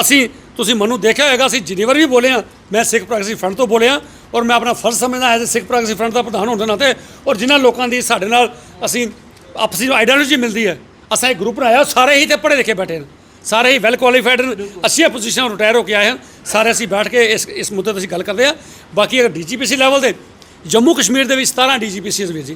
ਅਸੀਂ ਤੁਸੀਂ ਮੈਨੂੰ ਦੇਖਿਆ ਹੋਏਗਾ ਅਸੀਂ ਜਿੰਨੀ ਵਾਰ ਵੀ ਬੋਲੇ ਹਾਂ ਮੈਂ ਸਿੱਖ ਪ੍ਰਗਤੀ ਫਰੰਟ ਤੋਂ ਬੋਲਿਆ ਔਰ ਮੈਂ ਆਪਣਾ ਫਰਜ਼ ਸਮਝਦਾ ਐਜ਼ ਸਿੱਖ ਪ੍ਰਗਤੀ ਫਰੰਟ ਦਾ ਪ੍ਰਧਾਨ ਹੋਣ ਦੇ ਨਾਤੇ ਔਰ ਜਿਨ੍ਹਾਂ ਲੋਕਾਂ ਦੀ ਸਾਡੇ ਨਾਲ ਅਸੀਂ ਆਪਸੀ ਆਈਡੀਓਲੋਜੀ ਮਿਲਦੀ ਹੈ ਅਸਾਂ ਇੱਕ ਗਰੁੱਪ ਬਣਾਇਆ ਸਾਰੇ ਹੀ ਤੇ ਪੜ੍ਹੇ ਲਿਖੇ ਬੈਠੇ ਨੇ। ਸਾਰੇ ਹੀ ਵੈਲ ਕੁਆਲੀਫਾਈਡ ਨੇ। ਅੱਛੀਆਂ ਪੋਜੀਸ਼ਨ ਰਿਟਾਇਰ ਹੋ ਕੇ ਆਏ ਹਨ ਸਾਰੇ ਅਸੀਂ ਬੈਠ ਕੇ ਇਸ ਇਸ ਮੁੱਦੇ ਤੇ ਅਸੀਂ ਗੱਲ ਕਰਦੇ ਹਾਂ। ਬਾਕੀ ਅਗਰ ਡੀਜੀਪੀਸੀ ਲੈਵਲ ਤੇ ਜੰਮੂ ਕਸ਼ਮੀਰ ਦੇ ਵਿੱਚ 17 ਡੀਜੀਪੀਸੀ ਵੀਰ ਜੀ।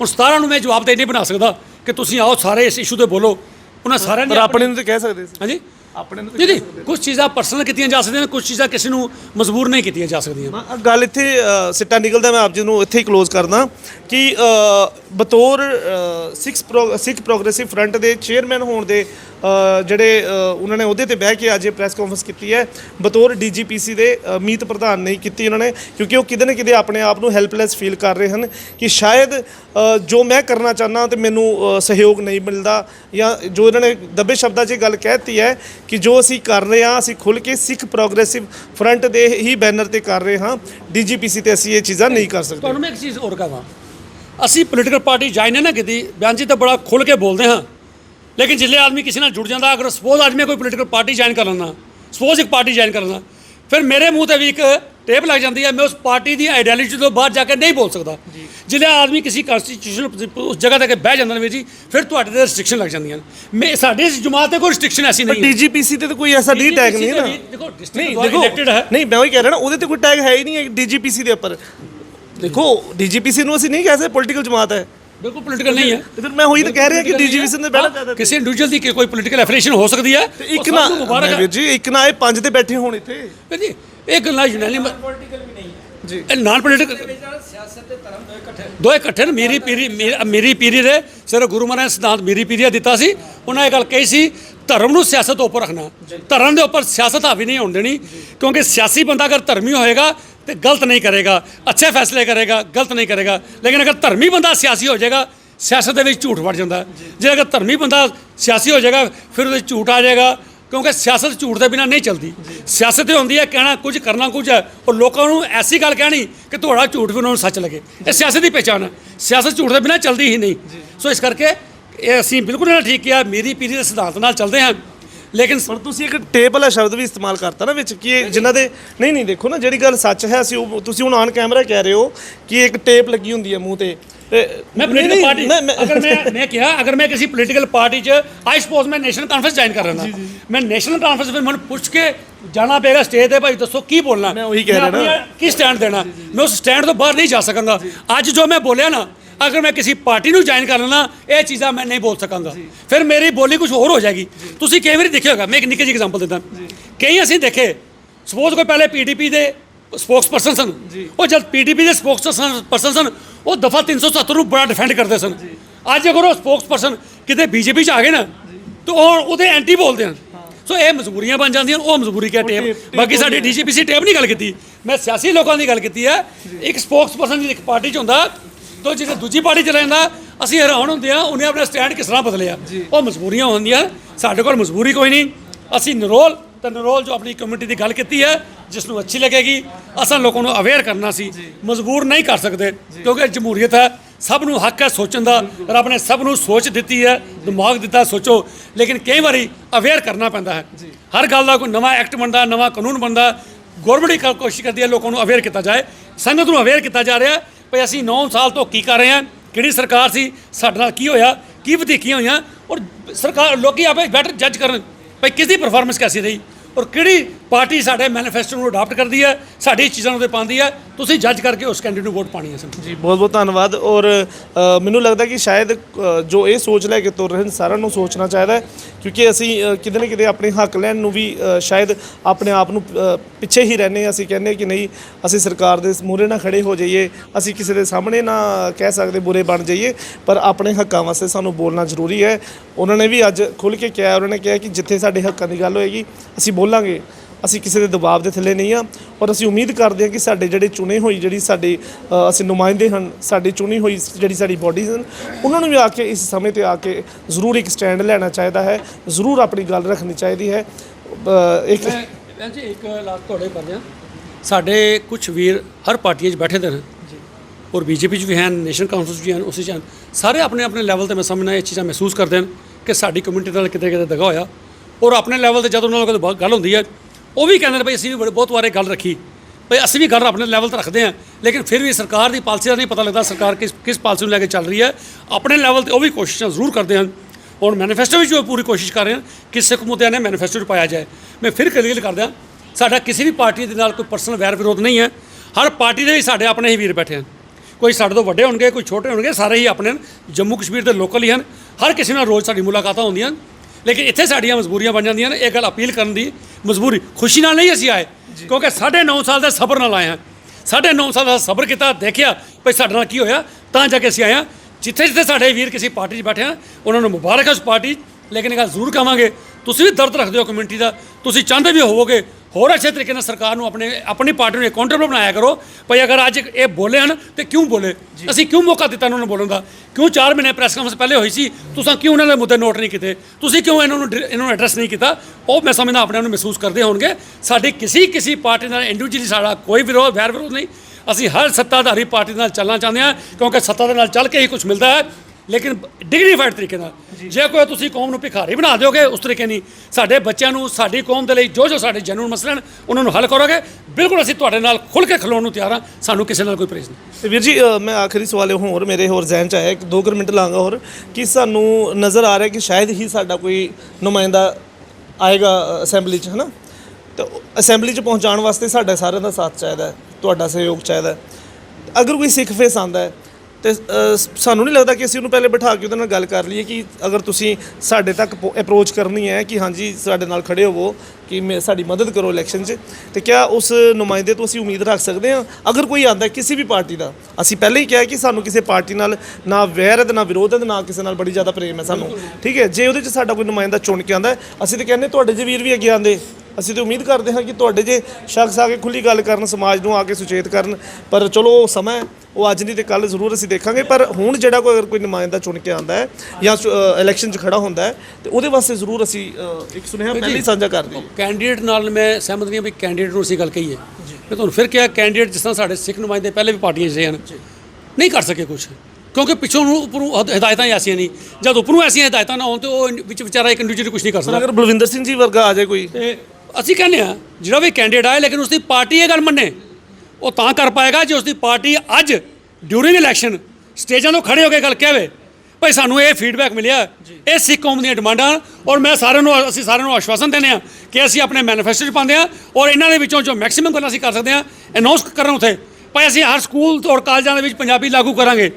ਹੁਣ 17 ਨੂੰ ਮੈਂ ਜਵਾਬ ਦੇ ਨਹੀਂ ਬਣਾ ਸਕਦਾ ਕਿ ਤੁਸੀਂ ਆਓ ਸਾਰੇ ਇਸ ਇਸ਼ੂ ਤੇ ਬੋਲੋ। ਉਹਨਾਂ ਸਾਰਿਆਂ ਪਰ ਨੇ ਆਪਣੇ ਨੂੰ ਤਾਂ ਕਹਿ ਸਕਦੇ ਸੀ। ਹਾਂਜੀ? ਆਪਣੇ ਨੂੰ ਨਹੀਂ ਨਹੀਂ ਕੁਝ ਚੀਜ਼ਾਂ ਪਰਸਨਲ ਕੀਤੀਆਂ ਜਾ ਸਕਦੀਆਂ ਨੇ ਕੁਝ ਚੀਜ਼ਾਂ ਕਿਸੇ ਨੂੰ ਮਜਬੂਰ ਨਹੀਂ ਕੀਤੀਆਂ ਜਾ ਸਕਦੀਆਂ। ਤਾਂ ਗੱਲ ਇੱਥੇ ਸਿੱਟਾ ਨਿਕਲਦਾ ਮੈਂ ਆਪ ਜੀ ਨੂੰ ਇੱਥੇ ਹੀ ਕਲੋਜ਼ ਕਰਦਾ ਕਿ ਬਤੌਰ ਅ, Sikh pro- Sikh progressive front ਦੇ ਚੇਅਰਮੈਨ ਹੋਣ ਦੇ ਜਿਹੜੇ ਉਹਨਾਂ ਨੇ ਉਹਦੇ ਤੇ ਬਹਿ ਕੇ ਅੱਜ ਇਹ ਪ੍ਰੈਸ ਕਾਨਫਰੰਸ ਕੀਤੀ ਹੈ। ਬਤੌਰ ਡੀਜੀਪੀਸੀ ਦੇ ਮੀਤ ਪ੍ਰਧਾਨ ਨਹੀਂ ਕੀਤੀ ਉਹਨਾਂ ਨੇ, ਕਿਉਂਕਿ ਉਹ ਕਿਤੇ ਨਾ ਕਿਤੇ ਆਪਣੇ ਆਪ ਨੂੰ ਹੈਲਪਲੈਸ ਫੀਲ ਕਰ ਰਹੇ ਹਨ ਕਿ ਸ਼ਾਇਦ ਜੋ ਮੈਂ ਕਰਨਾ ਚਾਹੁੰਦਾ ਤੇ ਮੈਨੂੰ ਸਹਿਯੋਗ ਨਹੀਂ ਮਿਲਦਾ ਜਾਂ ਜੋ ਇਹਨਾਂ ਨੇ ਦੱਬੇ ਸ਼ਬਦਾਂ 'ਚ ਇਹ ਗੱਲ ਕਹਿਤੀ ਹੈ ਕਿ ਜੋ ਅਸੀਂ ਕਰ ਰਹੇ ਹਾਂ, ਅਸੀਂ ਖੁੱਲ ਕੇ ਸਿੱਖ ਪ੍ਰੋਗਰੈਸਿਵ ਫਰੰਟ ਦੇ ਹੀ ਬੈਨਰ ਤੇ ਕਰ ਰਹੇ ਹਾਂ। ਡੀਜੀਪੀਸੀ ਤੇ ਅਸੀਂ ਇਹ ਚੀਜ਼ਾਂ ਨਹੀਂ ਕਰ ਸਕਦੇ। ਤੁਹਾਨੂੰ ਮੈਂ ਇੱਕ ਚੀਜ਼ ਹੋਰ ਕਹਾਂ। ਅਸੀਂ ਪੋਲੀਟੀਕਲ ਪਾਰਟੀ ਜੁਆਇਨ ਨਾ ਕੀਤੀ, ਬਿਆਨ ਜੀ ਤਾਂ ਬੜਾ ਖੁੱਲ ਕੇ ਬੋਲਦੇ ਹਾਂ। ਲੇਕਿਨ ਜਿੱਲੇ ਆਦਮੀ ਕਿਸੇ ਨਾਲ ਜੁੜ ਜਾਂਦਾ ਅਗਰ ਸਪੋਜ਼ ਅੱਜ ਮੈਂ ਕੋਈ ਪੋਲੀਟੀਕਲ ਪਾਰਟੀ ਜੁਆਇਨ ਕਰ ਲੈਂਦਾ ਸਪੋਜ਼ ਇੱਕ ਪਾਰਟੀ ਜੁਆਇਨ ਕਰ ਲੈਂਦਾ ਫਿਰ ਮੇਰੇ ਮੂੰਹ ਤੇ ਵੀ ਇੱਕ ਟੇਪ ਲੱਗ ਜਾਂਦੀ ਹੈ ਮੈਂ ਉਸ ਪਾਰਟੀ ਦੀ ਆਈਡੀਓਲੋਜੀ ਤੋਂ ਬਾਹਰ ਜਾ ਕੇ ਨਹੀਂ ਬੋਲ ਸਕਦਾ। ਜਿੱਲੇ ਆਦਮੀ ਕਿਸੇ ਕਨਸਟੀਟਿਊਸ਼ਨਲ ਉਸ ਜਗ੍ਹਾ ਤੇ ਬਹਿ ਜਾਂਦਾ ਨੇ ਵੀਰ ਜੀ ਫਿਰ ਤੁਹਾਡੇ ਤੇ ਰੈਸਟ੍ਰਿਕਸ਼ਨ ਲੱਗ ਜਾਂਦੀਆਂ ਨੇ ਮੈਂ ਸਾਡੇ ਇਸ ਜਮਾਤ ਤੇ ਕੋਈ ਰੈਸਟ੍ਰਿਕਸ਼ਨ ਐਸੀ ਨਹੀਂ ਹੈ। ਡੀਜੀਪੀਸੀ ਤੇ ਤਾਂ ਕੋਈ ਐਸਾ ਨਹੀਂ ਟੈਗ ਨਹੀਂ ਹੈ ਨਾ ਦੇਖੋ ਨਹੀਂ ਡਿਸਟ੍ਰਿਕਟ ਦੇਖੋ ਇਲੈਕਟਡ ਹੈ। ਨਹੀਂ ਮੈਂ ਉਹੀ ਕਹਿ ਰਿਹਾ ਨਾ ਉਹਦੇ ਤੇ ਕੋਈ ਟੈਗ ਹੈ ਹੀ ਨਹੀਂ ਹੈ ਡੀਜੀਪੀਸੀ ਦੇ ਉੱਪਰ। ਦੇਖੋ ਡੀਜੀਪੀਸੀ ਨੂੰ ਅਸੀਂ ਨਹੀਂ ਕਹਿ ਸਕਦੇ ਪੋਲੀਟੀਕਲ ਜਮਾਤ ਹੈ। ਬਿਲਕੁਲ ਪੋਲੀਟੀਕਲ ਨਹੀਂ ਹੈ। ਤੇ ਫਿਰ ਮੈਂ ਉਹੀ ਤਾਂ ਕਹਿ ਰਿਹਾ ਕਿ ਡੀਜੀਪੀਸੀ ਨੇ ਬਹਿਣਾ ਚਾਹੀਦਾ ਕਿਸੇ ਇੰਡੀਵਿਜੂਅਲ ਦੀ ਕੋਈ ਪੋਲੀਟੀਕਲ ਐਫੀਲੀਏਸ਼ਨ ਹੋ ਸਕਦੀ ਹੈ। ਤੇ ਇੱਕ ਨਾ ਹੈ। ਵੀਰ ਜੀ ਇੱਕ ਨਾ ਇਹ ਪੰਜ ਤੇ ਬੈਠੇ ਹੋਣ ਇੱਥੇ। ਵੀਰ ਜੀ ਇਹ ਗੱਲਾਂ ਯੂਨੈਨਿਮ ਜੀ। ਇਹ ਨਾਨ ਪੋਲੀਟੀਕਲ ਦੋ ਇਕੱਠੇ ਨੇ। ਮੇਰੀ ਪੀਰੀ ਮੇਰੀ- ਪੀਰੀ ਦੇ ਸਿਰ ਗੁਰੂ ਮਹਾਰਾਜ ਸਿਧਾਂਤ ਮੇਰੀ ਪੀਰੀ ਦਾ ਦਿੱਤਾ ਸੀ। ਉਹਨਾਂ ਇਹ ਗੱਲ ਕਹੀ ਸੀ ਧਰਮ ਨੂੰ ਸਿਆਸਤ ਉੱਪਰ ਰੱਖਣਾ। ਧਰਮ ਦੇ ਉੱਪਰ ਸਿਆਸਤ ਹਾਵੀ ਨਹੀਂ ਹੋਣ ਦੇਣੀ ਕਿਉਂਕਿ ਸਿਆਸੀ ਬੰਦਾ ਅਗਰ ਧਰਮੀ ਹੋਏਗਾ ਤੇ ਗਲਤ ਨਹੀਂ ਕਰੇਗਾ ਅੱਛੇ ਫੈਸਲੇ ਕਰੇਗਾ ਗਲਤ ਨਹੀਂ ਕਰੇਗਾ। ਲੇਕਿਨ ਅਗਰ ਧਰਮੀ ਬੰਦਾ ਸਿਆਸੀ ਹੋ ਜਾਏਗਾ ਸਿਆਸਤ ਦੇ ਵਿੱਚ ਝੂਠ ਵੜ ਜਾਂਦਾ। ਜੇ। ਅਗਰ ਧਰਮੀ ਬੰਦਾ ਸਿਆਸੀ ਹੋ ਜਾਏਗਾ ਫਿਰ ਉਹਦੇ ਝੂਠ ਆ ਜਾਏਗਾ ਕਿਉਂਕਿ ਸਿਆਸਤ ਝੂਠ ਦੇ ਬਿਨਾ ਨਹੀਂ ਚੱਲਦੀ। ਸਿਆਸਤ ਇਹ ਹੁੰਦੀ ਹੈ ਕਹਿਣਾ ਕੁਝ ਕਰਨਾ ਕੁਝ ਹੈ ਔਰ ਲੋਕਾਂ ਨੂੰ ਐਸੀ ਗੱਲ ਕਹਿਣੀ ਕਿ ਤੁਹਾਡਾ ਝੂਠ ਵੀ ਉਹਨਾਂ ਨੂੰ ਸੱਚ ਲੱਗੇ। ਇਹ ਸਿਆਸਤ ਦੀ ਪਛਾਣ ਹੈ। ਸਿਆਸਤ ਝੂਠ ਦੇ ਬਿਨਾ ਚੱਲਦੀ ਹੀ ਨਹੀਂ। ਸੋ ਇਸ ਕਰਕੇ ਇਹ ਅਸੀਂ ਬਿਲਕੁਲ ਨਾ ਠੀਕ ਕਿਹਾ ਮੇਰੀ ਪੀਰੀ ਦੇ ਸਿਧਾਂਤ ਨਾਲ ਚੱਲਦੇ ਹਾਂ। ਲੇਕਿਨ ਪਰ ਤੁਸੀਂ ਇੱਕ ਟੇਪ ਵਾਲਾ ਸ਼ਬਦ ਵੀ ਇਸਤੇਮਾਲ ਕਰਤਾ ਨਾ ਵਿੱਚ ਕਿ ਇਹ ਜਿਨ੍ਹਾਂ ਦੇ ਨਹੀਂ ਨਹੀਂ ਦੇਖੋ ਨਾ ਜਿਹੜੀ ਗੱਲ ਸੱਚ ਹੈ ਅਸੀਂ ਉਹ ਤੁਸੀਂ ਹੁਣ ਆਨ ਕੈਮਰਾ ਕਹਿ ਰਹੇ ਹੋ ਕਿ ਇੱਕ ਟੇਪ ਲੱਗੀ ਹੁੰਦੀ ਹੈ ਮੂੰਹ ਤੇ। ਤੇ ਮੈਂ ਪੋਲੀਟੀਕਲ ਪਾਰਟੀ ਅਗਰ ਮੈਂ ਮੈਂ ਕਿਹਾ ਅਗਰ ਮੈਂ ਕਿਸੇ ਪੋਲੀਟੀਕਲ ਪਾਰਟੀ 'ਚ ਆਈ ਸਪੋਜ਼ ਮੈਂ ਨੈਸ਼ਨਲ ਕਾਨਫਰੰਸ ਜੁਆਇਨ ਕਰ ਲੈਂਦਾ ਮੈਂ ਨੈਸ਼ਨਲ ਕਾਨਫਰੰਸ ਵਿੱਚ ਮੈਨੂੰ ਪੁੱਛ ਕੇ ਜਾਣਾ ਪਏਗਾ ਸਟੇਜ ਤੇ ਭਾਈ ਦੱਸੋ ਕੀ ਬੋਲਣਾ? ਮੈਂ ਉਹੀ ਕਹਿ ਰਿਹਾ ਨਾ। ਕੀ ਸਟੈਂਡ ਦੇਣਾ? ਮੈਂ ਉਸ ਸਟੈਂਡ ਤੋਂ ਬਾਹਰ ਨਹੀਂ ਜਾ ਸਕਾਂਗਾ ਅੱਜ ਜੋ ਮੈਂ ਬੋਲਿਆ ਨਾ ਅਗਰ ਮੈਂ ਕਿਸੇ ਪਾਰਟੀ ਨੂੰ ਜੁਆਇਨ ਕਰ ਲੈਣਾ ਇਹ ਚੀਜ਼ਾਂ ਮੈਂ ਨਹੀਂ ਬੋਲ ਸਕਾਂਗਾ। ਫਿਰ ਮੇਰੀ ਬੋਲੀ ਕੁਝ ਹੋਰ ਹੋ ਜਾਏਗੀ। ਤੁਸੀਂ ਕਈ ਵਾਰੀ ਦੇਖਿਆ ਹੋਗਾ ਮੈਂ ਇੱਕ ਨਿੱਕੀ ਜਿਹੀ ਐਗਜ਼ਾਮਪਲ ਦਿੰਦਾ। ਕਈ ਅਸੀਂ ਦੇਖੇ ਸਪੋਜ਼ ਕੋਈ ਪਹਿਲੇ ਪੀਡੀਪੀ ਦੇ ਸਪੋਕਸ ਪਰਸਨ ਸਨ ਉਹ ਜਦ ਪੀਡੀਪੀ ਦੇ ਸਪੋਕਸ ਪਰਸਨ ਸਨ ਉਹ ਦਫਾ 370 ਨੂੰ ਬੜਾ ਡਿਫੈਂਡ ਕਰਦੇ ਸਨ। ਅੱਜ ਅਗਰ ਉਹ ਸਪੋਕਸ ਪਰਸਨ ਕਿਤੇ ਬੀਜੇਪੀ ਚ ਆ ਗਏ ਨਾ ਤਾਂ ਉਹ ਉਹਦੇ ਐਂਟੀ ਬੋਲਦੇ ਹਨ। ਸੋ ਇਹ ਮਜਬੂਰੀਆਂ ਬਣ ਜਾਂਦੀਆਂ ਉਹ ਮਜਬੂਰੀ ਕਿਆ ਟੇਪ ਬਾਕੀ ਸਾਡੀ ਡੀਜੀਪੀਸੀ ਟੇਪ ਨਹੀਂ ਗੱਲ ਕੀਤੀ। ਮੈਂ ਸਿਆਸੀ ਲੋਕਾਂ ਦੀ ਗੱਲ ਕੀਤੀ ਹੈ। ਇੱਕ ਸਪੋਕਸ ਪਰਸਨ ਦੀ ਇੱਕ ਪਾਰਟੀ ਚ ਹੁੰਦਾ ਤੋ ਜਿਹੜੇ ਦੂਜੀ ਪਾਰਟੀ ਚ ਰਹਿੰਦਾ ਅਸੀਂ ਹੈਰਾਨ ਹੁੰਦੇ ਆ ਉਹਨੇ ਆਪਣਾ ਸਟੈਂਡ ਕਿਸ ਤਰ੍ਹਾਂ ਬਦਲਿਆ? ਉਹ ਮਜਬੂਰੀਆਂ ਹੁੰਦੀਆਂ ਸਾਡੇ ਕੋਲ ਮਜਬੂਰੀ ਕੋਈ ਨਹੀਂ। ਅਸੀਂ ਨਰੋਲ ਤੇ ਨਰੋਲ ਜੋ ਆਪਣੀ ਕਮਿਊਨਿਟੀ ਦੀ ਗੱਲ ਕੀਤੀ ਹੈ ਜਿਸ ਨੂੰ ਅੱਛੀ ਲੱਗੇਗੀ ਅਸਾਂ ਲੋਕਾਂ ਨੂੰ ਅਵੇਅਰ ਕਰਨਾ ਸੀ ਮਜਬੂਰ ਨਹੀਂ ਕਰ ਸਕਦੇ ਕਿਉਂਕਿ ਜਮਹੂਰੀਅਤ ਹੈ। ਸਭ ਨੂੰ ਹੱਕ ਹੈ ਸੋਚਣ ਦਾ ਰੱਬ ਨੇ ਸਭ ਨੂੰ ਸੋਚ ਦਿੱਤੀ ਹੈ ਦਿਮਾਗ ਦਿੱਤਾ ਸੋਚੋ। ਲੇਕਿਨ ਕਈ ਵਾਰੀ ਅਵੇਅਰ ਕਰਨਾ ਪੈਂਦਾ ਹੈ। ਹਰ ਗੱਲ ਦਾ ਕੋਈ ਨਵਾਂ ਐਕਟ ਬਣਦਾ ਨਵਾਂ ਕਾਨੂੰਨ ਬਣਦਾ ਗਵਰਨਮੈਂਟ ਹੀ ਕੋਸ਼ਿਸ਼ ਕਰਦੀ ਹੈ ਲੋਕਾਂ ਨੂੰ ਅਵੇਅਰ ਕੀਤਾ ਜਾਏ। ਸੰਗਤ ਨੂੰ ਅਵੇਅਰ ਕੀਤਾ ਜਾ ਰਿਹਾ ਭਈ ਅਸੀਂ 9 ਸਾਲ ਤੋਂ ਕੀ ਕਰ ਰਹੇ ਹਾਂ? ਕਿਹੜੀ ਸਰਕਾਰ ਸੀ? ਸਾਡੇ ਨਾਲ ਕੀ ਹੋਇਆ? ਕੀ ਵਧੀਕੀਆਂ ਹੋਈਆਂ? ਔਰ ਸਰਕਾਰ ਲੋਕੀ ਆਪੇ ਬੈਟਰ ਜੱਜ ਕਰਨ ਭਈ ਕਿਸ ਦੀ ਪਰਫਾਰਮੈਂਸ ਕੈਸੀ ਰਹੀ? ਔਰ ਕਿਹੜੀ ਪਾਰਟੀ ਸਾਡੇ ਮੈਨੀਫੈਸਟੋ ਨੂੰ ਅਡਾਪਟ ਕਰਦੀ ਹੈ ਸਾਡੀ ਚੀਜ਼ਾਂ ਨੂੰ ਤੇ ਪਾਉਂਦੀ ਹੈ। ਤੁਸੀਂ ਜੱਜ ਕਰਕੇ ਉਸ ਕੈਂਡੀਡੇਟ ਨੂੰ ਵੋਟ ਪਾਣੀ ਹੈ ਸਾਨੂੰ ਜੀ ਬਹੁਤ ਬਹੁਤ ਧੰਨਵਾਦ। ਔਰ ਅ, ਮੈਨੂੰ ਲੱਗਦਾ ਕਿ ਸ਼ਾਇਦ ਅ, ਜੋ ਇਹ ਸੋਚ ਲੈ ਕੇ ਤੁਰ ਰਹੇ ਨੇ ਸਾਰਿਆਂ ਨੂੰ ਸੋਚਣਾ ਚਾਹੀਦਾ ਹੈ ਕਿਉਂਕਿ ਅਸੀਂ ਅ, ਕਿਤੇ ਨਾ ਕਿਤੇ ਆਪਣੇ ਹੱਕ ਲੈਣ ਨੂੰ ਵੀ ਅ, ਸ਼ਾਇਦ ਆਪਣੇ ਆਪ ਨੂੰ ਅ, ਪਿੱਛੇ ਹੀ ਰਹਿੰਦੇ ਹਾਂ। ਅਸੀਂ ਕਹਿੰਦੇ ਹਾਂ ਕਿ ਨਹੀਂ ਅਸੀਂ ਸਰਕਾਰ ਦੇ ਮੂਹਰੇ ਨਾ ਖੜੇ ਹੋ ਜਾਈਏ ਅਸੀਂ ਕਿਸੇ ਦੇ ਸਾਹਮਣੇ ਨਾ ਕਹਿ ਸਕਦੇ ਬੁਰੇ ਬਣ ਜਾਈਏ ਪਰ ਆਪਣੇ ਹੱਕਾਂ ਵਾਸਤੇ ਸਾਨੂੰ ਬੋਲਣਾ ਜ਼ਰੂਰੀ ਹੈ। ਉਹਨਾਂ ਨੇ ਵੀ ਅੱਜ ਖੁੱਲ੍ਹ ਕੇ ਕਿਹਾ ਉਹਨਾਂ ਨੇ ਕਿਹਾ ਕਿ ਜਿੱਥੇ ਸਾਡੇ ਹੱਕਾਂ ਦੀ ਗੱਲ ਹੋਏਗੀ ਅਸੀਂ ਬੋਲਾਂਗੇ। ਅਸੀਂ ਕਿਸੇ ਦੇ ਦਬਾਅ ਦੇ ਥੱਲੇ ਨਹੀਂ ਆ ਔਰ ਅਸੀਂ ਉਮੀਦ ਕਰਦੇ ਹਾਂ ਕਿ ਸਾਡੇ ਜਿਹੜੇ ਚੁਣੇ ਹੋਈ ਜਿਹੜੀ ਸਾਡੇ ਅਸੀਂ ਨੁਮਾਇੰਦੇ ਹਨ ਸਾਡੀ ਚੁਣੀ ਹੋਈ ਜਿਹੜੀ ਸਾਡੀ ਬਾਡੀਜ਼ ਹਨ ਉਹਨਾਂ ਨੂੰ ਵੀ ਆ ਕੇ ਇਸ ਸਮੇਂ ਤੇ ਆ ਕੇ ਜ਼ਰੂਰ ਇੱਕ ਸਟੈਂਡ ਲੈਣਾ ਚਾਹੀਦਾ ਹੈ ਜ਼ਰੂਰ ਆਪਣੀ ਗੱਲ ਰੱਖਣੀ ਚਾਹੀਦੀ ਹੈ। ਇੱਕ ਜੀ ਇੱਕ ਲਾਗ ਤੁਹਾਡੇ ਕਰਦੇ ਹਾਂ ਸਾਡੇ ਕੁਝ ਵੀਰ ਹਰ ਪਾਰਟੀ 'ਚ ਬੈਠੇ ਦੇ ਨੇ। ਜੀ। ਔਰ ਬੀਜੇਪੀ 'ਚ ਵੀ ਹਨ ਨੈਸ਼ਨਲ ਕਾਉਂਸਲ 'ਚ ਵੀ ਹਨ ਉਸੇ 'ਚ ਹਨ। ਸਾਰੇ ਆਪਣੇ ਆਪਣੇ ਲੈਵਲ ਤੇ ਮੈਂ ਸਮਝਣਾ ਇਹ ਚੀਜ਼ਾਂ ਮਹਿਸੂਸ ਕਰਦੇ ਹਨ ਕਿ ਸਾਡੀ ਕਮਿਊਨਿਟੀ ਨਾਲ ਕਿਤੇ ਕਿਤੇ ਦਗਾ ਹੋਇਆ। ਔਰ ਆਪਣੇ ਲੈਵਲ ਤੇ ਜਦੋਂ ਉਹਨਾਂ ਨਾਲ ਗੱਲ ਹੁੰਦੀ ਹੈ ਉਹ ਵੀ ਕਹਿੰਦੇ ਨੇ ਭਈ ਅਸੀਂ ਵੀ ਬੜੇ- ਬਹੁਤ ਵਾਰੇ ਗੱਲ ਰੱਖੀ। ਭਈ ਅਸੀਂ ਵੀ ਗੱਲ ਆਪਣੇ ਲੈਵਲ ਤੇ ਰੱਖਦੇ ਹਾਂ, ਲੇਕਿਨ ਫਿਰ ਵੀ ਸਰਕਾਰ ਦੀ ਪਾਲਿਸੀ ਦਾ ਨਹੀਂ ਪਤਾ ਲੱਗਦਾ ਸਰਕਾਰ ਕਿਸ ਕਿਸ ਪਾਲਿਸੀ ਨੂੰ ਲੈ ਕੇ ਚੱਲ ਰਹੀ ਹੈ। ਆਪਣੇ ਲੈਵਲ ਤੇ ਉਹ ਵੀ ਕੋਸ਼ਿਸ਼ਾਂ ਜ਼ਰੂਰ ਕਰਦੇ ਹਨ। ਹੁਣ ਮੈਨੀਫੈਸਟੋ ਵਿੱਚ ਉਹ ਪੂਰੀ ਕੋਸ਼ਿਸ਼ ਕਰ ਰਹੇ ਹਨ ਕਿ ਸਿੱਖ ਮੁੱਦਿਆਂ ਨੇ ਮੈਨੀਫੈਸਟੋ 'ਚ ਪਾਇਆ ਜਾਏ। ਮੈਂ ਫਿਰ ਕਲੀਅਰ ਕਰਦਾ, ਸਾਡਾ ਕਿਸੇ ਵੀ ਪਾਰਟੀ ਦੇ ਨਾਲ ਕੋਈ ਪਰਸਨਲ ਵੈਰ ਵਿਰੋਧ ਨਹੀਂ ਹੈ। ਹਰ ਪਾਰਟੀ ਦੇ ਵੀ ਸਾਡੇ ਆਪਣੇ ਹੀ ਵੀਰ ਬੈਠੇ ਹਨ। ਕੋਈ ਸਾਡੇ ਤੋਂ ਵੱਡੇ ਹੋਣਗੇ, ਕੋਈ ਛੋਟੇ ਹੋਣਗੇ, ਸਾਰੇ ਹੀ ਆਪਣੇ ਜੰਮੂ ਕਸ਼ਮੀਰ ਦੇ ਲੋਕਲ ਹੀ ਹਨ। ਹਰ ਕਿਸੇ ਨਾਲ ਰੋਜ਼ ਸਾਡੀ ਮੁਲਾਕਾਤਾਂ ਹੁੰਦੀਆਂ ਹਨ। ਲੇਕਿਨ ਇੱਥੇ ਸਾਡੀਆਂ ਮਜਬੂਰੀਆਂ ਬਣ ਜਾਂਦੀਆਂ ਨੇ ਇਹ ਗੱਲ ਅਪੀਲ ਕਰਨ ਦੀ ਮਜਬੂਰੀ ਖੁਸ਼ੀ ਨਾਲ ਨਹੀਂ ਅਸੀਂ ਆਏ ਕਿਉਂਕਿ 9.5 ਸਾਲ ਦੇ ਸਬਰ ਨਾਲ ਆਏ ਹਾਂ। 9.5 ਸਾਲ ਦਾ ਸਬਰ ਕੀਤਾ ਦੇਖਿਆ ਭਈ ਸਾਡੇ ਨਾਲ ਕੀ ਹੋਇਆ ਤਾਂ ਜਾ ਕੇ ਅਸੀਂ ਆਏ ਹਾਂ। ਜਿੱਥੇ ਜਿੱਥੇ ਸਾਡੇ ਵੀਰ ਕਿਸੇ ਪਾਰਟੀ 'ਚ ਬੈਠੇ ਆ ਉਹਨਾਂ ਨੂੰ ਮੁਬਾਰਕ ਹੈ ਉਸ ਪਾਰਟੀ 'ਚ। ਲੇਕਿਨ ਇਹ ਗੱਲ ਜ਼ਰੂਰ ਕਹਾਂਗੇ। ਤੁਸੀਂ ਵੀ ਦਰਦ ਰੱਖਦੇ ਹੋ ਕਮਿਊਨਿਟੀ ਦਾ ਤੁਸੀਂ ਚਾਹੁੰਦੇ ਵੀ ਹੋਵੋਗੇ ਹੋਰ ਅੱਛੇ ਤਰੀਕੇ ਨਾਲ ਸਰਕਾਰ ਨੂੰ ਆਪਣੇ ਆਪਣੀ ਪਾਰਟੀ ਨੂੰ ਅਕਾਊਂਟੇਬਲ ਬਣਾਇਆ ਕਰੋ। ਭਈ ਅਗਰ ਅੱਜ ਇਹ ਬੋਲੇ ਹਨ ਤੇ ਕਿਉਂ ਬੋਲੇ? ਅਸੀਂ ਕਿਉਂ ਮੌਕਾ ਦਿੱਤਾ ਉਹਨਾਂ ਨੂੰ ਬੋਲਣ ਦਾ? ਕਿਉਂ 4 ਮਹੀਨੇ ਪ੍ਰੈਸ ਕਾਨਫਰੰਸ ਪਹਿਲੇ ਹੋਈ ਸੀ? ਤੁਸੀਂ ਕਿਉਂ ਉਹਨਾਂ ਦੇ ਮੁੱਦੇ ਨੋਟ ਨਹੀਂ ਕੀਤੇ? ਤੁਸੀਂ ਕਿਉਂ ਇਹਨਾਂ ਨੂੰ ਇਹਨਾਂ ਨੂੰ ਐਡਰੈਸ ਨਹੀਂ ਕੀਤਾ? ਉਹ ਮੈਂ ਸਮਝਦਾ ਆਪਣੇ ਆਪ ਨੂੰ ਮਹਿਸੂਸ ਕਰਦੇ ਹੋਣਗੇ। ਸਾਡੀ ਕਿਸੇ ਕਿਸੇ ਪਾਰਟੀ ਨਾਲ ਇੰਡੀਵਿਜੂਅਲੀ ਸਾਡਾ ਕੋਈ ਵਿਰੋਧ ਵੈਰ ਵਿਰੋਧ ਨਹੀਂ। ਅਸੀਂ ਹਰ ਸੱਤਾਧਾਰੀ ਪਾਰਟੀ ਨਾਲ ਚੱਲਣਾ ਚਾਹੁੰਦੇ ਹਾਂ ਕਿਉਂਕਿ ਸੱਤਾ ਦੇ ਨਾਲ ਚੱਲ ਕੇ ਹੀ ਕੁਝ ਮਿਲਦਾ ਹੈ। ਲੇਕਿਨ ਡਿਗਨੀਫਾਈਡ ਤਰੀਕੇ ਨਾਲ। ਜੇ। ਕੋਈ ਤੁਸੀਂ ਕੌਮ ਨੂੰ ਭਿਖਾਰੀ ਬਣਾ ਦਿਓਗੇ ਉਸ ਤਰੀਕੇ ਨਹੀਂ। ਸਾਡੇ ਬੱਚਿਆਂ ਨੂੰ ਸਾਡੀ ਕੌਮ ਦੇ ਲਈ ਜੋ ਜੋ ਸਾਡੇ ਜਨੂਨ ਮਸਲੇ ਹਨ ਉਹਨਾਂ ਨੂੰ ਹੱਲ ਕਰੋਗੇ। ਬਿਲਕੁਲ ਅਸੀਂ ਤੁਹਾਡੇ ਨਾਲ ਖੁੱਲ ਕੇ ਖਲੋਣ ਨੂੰ ਤਿਆਰ ਹਾਂ। ਸਾਨੂੰ ਕਿਸੇ ਨਾਲ ਕੋਈ ਪ੍ਰੇਸ ਨਹੀਂ। ਤੇ ਵੀਰ ਜੀ ਮੈਂ ਆਖਰੀ ਸਵਾਲ ਹੋਰ ਮੇਰੇ ਹੋਰ ਜ਼ਹਿਨ ਚ ਆਇਆ। ਇੱਕ ਦੋ ਮਿੰਟ ਲਾਂਗਾ ਹੋਰ ਕਿ ਸਾਨੂੰ ਨਜ਼ਰ ਆ ਰਿਹਾ ਕਿ ਸ਼ਾਇਦ ਹੀ ਸਾਡਾ ਕੋਈ ਨੁਮਾਇੰਦਾ ਆਏਗਾ ਅਸੈਂਬਲੀ ਚ ਹਨਾ? ਤੇ ਅਸੈਂਬਲੀ ਚ ਪਹੁੰਚਾਉਣ ਵਾਸਤੇ ਸਾਡਾ ਸਾਰਿਆਂ ਦਾ ਸਾਥ ਚਾਹੀਦਾ ਤੁਹਾਡਾ ਸਹਿਯੋਗ ਚਾਹੀਦਾ ਅਗਰ ਕੋਈ ਸਿੱਖ ਫੇਸ ਆਂਦਾ ਹੈ ਤੇ ਅ, ਸਾਨੂੰ ਨਹੀਂ ਲੱਗਦਾ ਕਿ ਅਸੀਂ ਉਹਨੂੰ ਪਹਿਲੇ ਬਿਠਾ ਕੇ ਉਹਦੇ ਨਾਲ ਗੱਲ ਕਰ ਲਈਏ ਕਿ ਅਗਰ ਤੁਸੀਂ ਸਾਡੇ ਤੱਕ ਅਪਰੋਚ ਕਰਨੀ ਹੈ ਕਿ ਹਾਂਜੀ ਸਾਡੇ ਨਾਲ ਖੜੇ ਹੋਵੋ ਕਿ ਮੇ ਸਾਡੀ ਮਦਦ ਕਰੋ ਇਲੈਕਸ਼ਨ 'ਚ ਤੇ ਕਿਆ ਉਸ ਨੁਮਾਇੰਦੇ ਤੋਂ ਅਸੀਂ ਉਮੀਦ ਰੱਖ ਸਕਦੇ ਹਾਂ? ਅਗਰ ਕੋਈ ਆਂਦਾ ਕਿਸੇ ਵੀ ਪਾਰਟੀ ਦਾ ਅਸੀਂ ਪਹਿਲੇ ਹੀ ਕਿਹਾ ਕਿ ਸਾਨੂੰ ਕਿਸੇ ਪਾਰਟੀ ਨਾਲ ਨਾ ਵੈਰ ਹੈ ਤੇ ਨਾ ਵਿਰੋਧ ਹੈ ਤੇ ਨਾ ਕਿਸੇ ਨਾਲ ਬੜੀ ਜ਼ਿਆਦਾ ਪ੍ਰੇਮ ਹੈ ਸਾਨੂੰ ਠੀਕ ਹੈ? ਜੇ ਉਹਦੇ 'ਚ ਸਾਡਾ ਕੋਈ ਨੁਮਾਇੰਦਾ ਚੁਣ ਕੇ ਆਂਦਾ ਅਸੀਂ ਤਾਂ ਕਹਿੰਦੇ ਤੁਹਾਡੇ ਜੇ ਵੀਰ ਵੀ ਅੱਗੇ ਆਂਦੇ ਅਸੀਂ ਤਾਂ ਉਮੀਦ ਕਰਦੇ ਹਾਂ ਕਿ ਤੁਹਾਡੇ ਜੇ ਸ਼ਖਸ ਆ ਕੇ ਖੁੱਲੀ ਗੱਲ ਕਰਨ ਸਮਾਜ ਨੂੰ ਆ ਕੇ ਸੁਚੇਤ ਕਰਨ ਪਰ ਚਲੋ ਉਹ ਸਮਾਂ ਹੈ, ਉਹ ਅੱਜ ਨਹੀਂ ਤੇ ਕੱਲ ਜ਼ਰੂਰ ਅਸੀਂ ਦੇਖਾਂਗੇ ਪਰ ਹੁਣ ਜਿਹੜਾ ਕੋਈ ਅਗਰ ਕੋਈ ਨੁਮਾਇੰਦਾ ਚੁਣ ਕੇ ਆਂਦਾ ਹੈ ਜਾਂ ਇਲੈਕਸ਼ਨ 'ਚ ਖੜਾ ਹੁੰਦਾ ਹੈ ਤੇ ਉਹਦੇ ਵਾਸਤੇ ਜ਼ਰੂਰ ਅਸੀਂ ਇੱਕ ਸੁਨੇਹਾ ਪਹਿਲੇ ਹੀ ਸਾਂਝਾ ਕਰ ਦਈਏ। ਕੈਂਡੀਡੇਟ ਨਾਲ ਮੈਂ ਸਹਿਮਤ ਨਹੀਂ ਹਾਂ ਵੀ ਕੈਂਡੀਡੇਟ ਨੂੰ ਅਸੀਂ ਗੱਲ ਕਹੀਏ। ਮੈਂ ਤੁਹਾਨੂੰ ਫਿਰ ਕਿਹਾ ਕੈਂਡੀਡੇਟ ਜਿਸ ਤਰ੍ਹਾਂ ਸਾਡੇ ਸਿੱਖ ਨੁਮਾਇੰਦੇ ਪਹਿਲੇ ਵੀ ਪਾਰਟੀਆਂ 'ਚ ਰਹੇ ਹਨ ਨਹੀਂ ਕਰ ਸਕੇ ਕੁਝ ਕਿਉਂਕਿ ਪਿੱਛੋਂ ਨੂੰ ਉੱਪਰੋਂ ਹਦ- ਹਦਾਇਤਾਂ ਹੀ ਐਸੀਆਂ ਨਹੀਂ। ਜਦ ਉੱਪਰੋਂ ਐਸੀਆਂ ਹਦਾਇਤਾਂ ਨਾ ਹੋਣ ਤੇ ਉਹ ਵਿੱਚ ਵਿਚਾਰਾ ਇੱਕ ਇੰਡੀਵਿਜੂਅਲ ਕੁਝ ਨਹੀਂ ਕਰ ਸਕਦਾ। ਅਗਰ ਬਲਵਿੰਦਰ ਸਿੰਘ ਜੀ ਵਰਗਾ ਆ ਜਾਏ ਕੋਈ। ਤੇ ਅਸੀਂ ਕਹਿੰਦੇ ਆ ਜਿਹੜਾ ਵੀ ਕੈਂਡੀਡੇਟ ਆਏ ਲੇਕਿਨ ਉਸ ਦੀ ਪਾਰਟੀ ਇਹ ਗੱਲ ਮੰਨੇ। ਉਹ ਤਾਂ ਕਰ ਪਾਏਗਾ ਜੇ ਉਸ ਦੀ ਪਾਰਟੀ ਅੱਜ ਡਿਊਰਿੰਗ ਇਲੈਕਸ਼ਨ ਸਟੇਜਾਂ ਤੋਂ ਖੜੇ ਹੋ ਕੇ ਗੱਲ ਕਹਵੇ। ਭਾਈ ਸਾਨੂੰ ਇਹ ਫੀਡਬੈਕ ਮਿਲਿਆ। ਇਹ ਸਿੱਖ ਕੌਮ ਦੀਆਂ ਡਿਮਾਂਡਾਂ ਔਰ ਮੈਂ ਸਾਰਿਆਂ ਨੂੰ ਅਸੀਂ ਸਾਰਿਆਂ ਨੂੰ ਆਸ਼ਵਾਸਨ ਦਿੰਦੇ ਆ ਕਿ ਅਸੀਂ ਆਪਣੇ ਮੈਨੀਫੈਸਟੋ 'ਚ ਪਾਉਂਦੇ ਆ ਔਰ ਇਹਨਾਂ ਦੇ ਵਿੱਚੋਂ ਜੋ ਮੈਕਸਿਮਮ ਗੱਲਾਂ ਅਸੀਂ ਕਰ ਸਕਦੇ ਆ ਅਨਾਉਂਸ ਕਰਨ ਉਥੇ ਭਾਈ ਅਸੀਂ ਹਰ ਸਕੂਲ ਔਰ ਕਾਲਜਾਂ ਦੇ ਵਿੱਚ ਪੰਜਾਬੀ ਲਾਗੂ ਕਰਾਂਗੇ।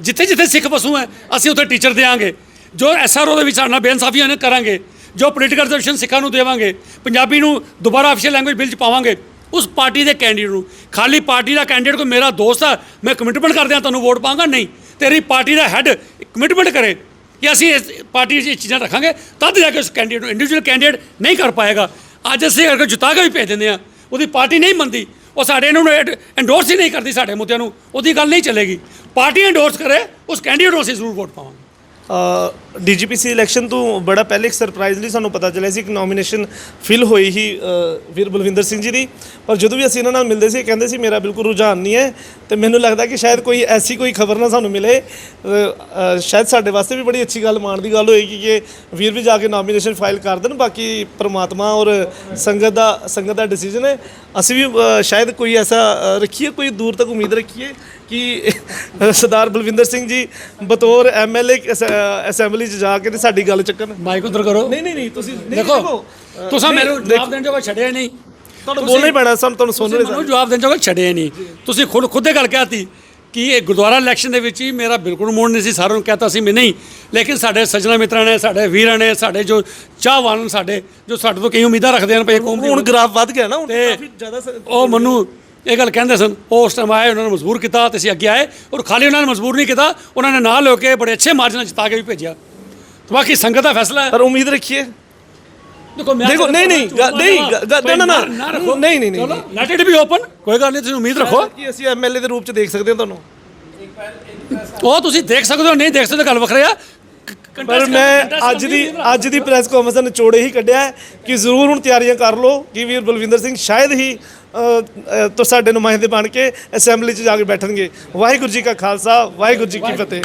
ਜਿੱਥੇ ਜਿੱਥੇ ਸਿੱਖ ਵਸੂ ਹੈ ਅਸੀਂ ਉੱਥੇ ਟੀਚਰ ਦੇਵਾਂਗੇ ਜੋ ਐਸਆਰਓ ਦੇ ਵਿੱਚ ਸਾਡੇ ਨਾਲ ਬੇਇਨਸਾਫੀਆਂ ਨੇ ਕਰਾਂਗੇ। ਜੋ ਪੋਲੀਟੀਕਲ ਰਿਜ਼ਰਵੇਸ਼ਨ ਸਿੱਖਾਂ ਨੂੰ ਦੇਵਾਂਗੇ। ਪੰਜਾਬੀ ਨੂੰ ਦੁਬਾਰਾ ਅਫੀਸ਼ੀਅਲ ਲੈਂਗੁਏਜ ਬਿੱਲ 'ਚ ਪਾਵਾਂਗੇ। ਉਸ ਪਾਰਟੀ ਦੇ ਕੈਂਡੀਡੇਟ ਨੂੰ। ਖਾਲੀ ਪਾਰਟੀ ਦਾ ਕੈਂਡੀਡੇਟ ਕੋਈ ਮੇਰਾ ਦੋਸਤ ਆ, ਮੈਂ ਕਮਿਟਮੈਂਟ ਕਰਦਿਆਂ ਤੁਹਾਨੂੰ ਵੋਟ ਪਾਵਾਂਗਾ ਨਹੀਂ। ਤੇਰੀ ਪਾਰਟੀ ਦਾ ਹੈੱਡ ਕਮਿਟਮੈਂਟ ਕਰੇ। ਕਿ ਅਸੀਂ ਇਸ ਪਾਰਟੀ 'ਚ ਇਹ ਚੀਜ਼ਾਂ ਰੱਖਾਂਗੇ, ਤਦ ਜਾ ਕੇ ਉਸ ਕੈਂਡੀਡੇਟ ਨੂੰ ਇੰਡੀਵਿਜੂਅਲ ਕੈਂਡੀਡੇਟ ਨਹੀਂ ਕਰ ਪਾਏਗਾ। ਅੱਜ ਅਸੀਂ ਅਗਰ ਜਿਤਾ ਕੇ ਵੀ ਭੇਜ ਦਿੰਦੇ ਆ ਉਹਦੀ ਪਾਰਟੀ ਨਹੀਂ ਮੰਨਦੀ, ਉਹ ਸਾਡੇ ਇਹਨਾਂ ਨੂੰ ਐਂਡੋਰਸ ਹੀ ਨਹੀਂ ਕਰਦੀ ਸਾਡੇ ਮੁੱਦਿਆਂ ਨੂੰ, ਉਹਦੀ ਗੱਲ ਨਹੀਂ ਚੱਲੇਗੀ। ਪਾਰਟੀ ਐਂਡੋਰਸ ਕਰੇ, ਉਸ ਕੈਂਡੀਡੇਟ ਨੂੰ ਅਸੀਂ ਜ਼ਰੂਰ ਵੋਟ ਪਾਵਾਂਗੇ। ਡੀਜੀਪੀਸੀ ਇਲੈਕਸ਼ਨ ਤੋਂ ਬੜਾ ਪਹਿਲੇ ਇੱਕ ਸਰਪ੍ਰਾਈਜ਼ਲੀ ਸਾਨੂੰ ਪਤਾ ਚੱਲਿਆ ਸੀ ਕਿ ਨੋਮੀਨੇਸ਼ਨ ਫਿਲ ਹੋਈ ਹੀ ਵੀਰ ਬਲਵਿੰਦਰ ਸਿੰਘ ਜੀ ਦੀ। ਪਰ ਜਦੋਂ ਵੀ ਅਸੀਂ ਇਹਨਾਂ ਨਾਲ ਮਿਲਦੇ ਸੀ ਕਹਿੰਦੇ ਸੀ, ਮੇਰਾ ਬਿਲਕੁਲ ਰੁਝਾਨ ਨਹੀਂ ਹੈ। ਤੇ ਮੈਨੂੰ ਲੱਗਦਾ ਕਿ ਸ਼ਾਇਦ ਕੋਈ ਐਸੀ ਕੋਈ ਖਬਰ ਨਾ ਸਾਨੂੰ ਮਿਲੇ। ਸ਼ਾਇਦ ਸਾਡੇ ਵਾਸਤੇ ਵੀ ਬੜੀ ਅੱਛੀ ਗੱਲ ਮਾਣ ਦੀ ਗੱਲ ਹੋਏਗੀ ਕਿ ਵੀਰ ਵੀ ਜਾ ਕੇ ਨੋਮੀਨੇਸ਼ਨ ਫਾਈਲ ਕਰ ਦੇਣ। ਬਾਕੀ ਪ੍ਰਮਾਤਮਾ ਔਰ ਸੰਗਤ ਦਾ ਸੰਗਤ ਦਾ ਡਿਸੀਜਨ ਹੈ। ਅਸੀਂ ਵੀ ਸ਼ਾਇਦ ਕੋਈ ਐਸਾ ਰੱਖੀਏ, ਕੋਈ ਦੂਰ ਤੱਕ ਉਮੀਦ ਰੱਖੀਏ ਕਿ ਸਰਦਾਰ ਬਲਵਿੰਦਰ ਸਿੰਘ ਜੀ ਬਤੌਰ ਐਮਐਲਏ ਅਸੈਂਬਲੀ 'ਚ ਜਾ ਕੇ ਤੇ ਸਾਡੀ ਗੱਲ ਚੱਕਣ। ਮਾਈਕ ਉਧਰ ਕਰੋ। ਨਹੀਂ ਨਹੀਂ ਨਹੀਂ ਤੁਸੀਂ ਨਹੀਂ ਦੇਖੋ ਤੁਸੀਂ ਨਹੀਂ, ਮੈਨੂੰ ਜਵਾਬ ਦੇਣ ਜੋਗਾ ਛੱਡਿਆ ਨਹੀਂ। ਤੁਹਾਨੂੰ ਬੋਲਣਾ ਹੀ ਪੈਣਾ ਸਾਨੂੰ ਤੁਹਾਨੂੰ ਸੁਣ ਤੁਸੀਂ ਰਹੇ ਮੈਨੂੰ ਜਵਾਬ ਦੇਣ ਜੋਗਾ ਛੱਡਿਆ ਨਹੀਂ। ਤੁਸੀਂ ਖੁਦ ਖੁਦ ਗੱਲ ਕਹਿਤੀ ਕਿ ਇਹ ਗੁਰਦੁਆਰਾ ਇਲੈਕਸ਼ਨ ਦੇ ਵਿੱਚ ਹੀ ਮੇਰਾ ਬਿਲਕੁਲ ਮੂਡ ਨਹੀਂ ਸੀ। ਸਾਰਿਆਂ ਨੂੰ ਕਹਤਾ ਸੀ ਮੈਂ ਨਹੀਂ ਲੇਕਿਨ ਸਾਡੇ ਸੱਜਣਾ ਮਿੱਤਰਾਂ ਨੇ ਸਾਡੇ ਵੀਰਾਂ ਨੇ ਸਾਡੇ ਜੋ ਚਾਹਵਾਨ ਨੇ ਸਾਡੇ ਜੋ ਸਾਡੇ ਤੋਂ ਕਈ ਉਮੀਦਾਂ ਰੱਖਦੇ ਹਨ ਭਈ ਕੌਮ ਦੀ ਹੁਣ ਗ੍ਰਾਫ ਵੱਧ ਗਿਆ ਨਾ ਹੁਣ ਕਾਫੀ ਜ਼ਿਆਦਾ ਉਹ ਮੈਨੂੰ ਇਹ ਗੱਲ ਕਹਿੰਦੇ ਸਨ ਉਹ ਉਸ ਟਾਈਮ ਆਏ ਉਹਨਾਂ ਨੂੰ ਮਜਬੂਰ ਕੀਤਾ ਤੇ ਅਸੀਂ ਅੱਗੇ ਆਏ ਔਰ ਖਾਲੀ ਉਹਨਾਂ ਨੇ ਮਜਬੂਰ ਨਹੀਂ ਕੀਤਾ ਉਹਨਾਂ ਨੇ ਨਾਲ ਹੋ ਕੇ ਬੜੇ ਅੱਛੇ ਮਾਰਜਨ ਜਿਤਾ ਕੇ ਵੀ ਭੇਜਿਆ। ਤੇ ਬਾਕੀ ਸੰਗਤ ਦਾ ਫੈਸਲਾ ਹੈ ਪਰ ਉਮੀਦ ਰੱਖੀਏ ਦੇਖੋ ਮੈਂ ਦੇਖੋ, ਨਹੀਂ, ਨਹੀਂ, ਗ- ਨਹੀਂ, ਗ- ਗ- ਨਾ, ਨਾ, ਨਾ ਨਹੀਂ, ਨਹੀਂ, ਨਹੀਂ, ਲੈਟ ਇਟ ਬੀ ਓਪਨ ਕੋਈ ਗੱਲ ਨਹੀਂ ਤੁਸੀਂ ਉਮੀਦ ਰੱਖੋ ਕੀ ਅਸੀਂ ਐਮਐਲਏ ਦੇ ਰੂਪ ਚ ਦੇਖ ਸਕਦੇ ਹਾਂ ਤੁਹਾਨੂੰ ਉਹ ਤੁਸੀਂ ਦੇਖ ਸਕਦੇ ਹੋ ਨਹੀਂ ਦੇਖ ਸਕਦੇ ਗੱਲ ਵੱਖਰੀ ਆ ਪਰ ਮੈਂ ਅੱਜ ਦੀ ਅੱਜ ਦੀ ਪ੍ਰੈਸ ਕਾਨਫਰੰਸ ਦਾ ਨਿਚੋੜੇ ਹੀ ਕੱਢਿਆ ਹੈ ਕਿ ਜ਼ਰੂਰ ਹੁਣ ਤਿਆਰੀਆਂ ਕਰ ਲਓ ਕਿ ਵੀਰ ਬਲਵਿੰਦਰ ਸਿੰਘ ਸ਼ਾਇਦ ਹੀ ਅ, ਅ, ਤੋਂ ਸਾਡੇ ਨੁਮਾਇੰਦੇ ਬਣ ਕੇ ਅਸੈਂਬਲੀ 'ਚ ਜਾ ਕੇ ਬੈਠਣਗੇ ਵਾਹਿਗੁਰੂ ਜੀ ਕਾ ਖਾਲਸਾ ਵਾਹਿਗੁਰੂ ਜੀ ਕੀ ਫਤਿਹ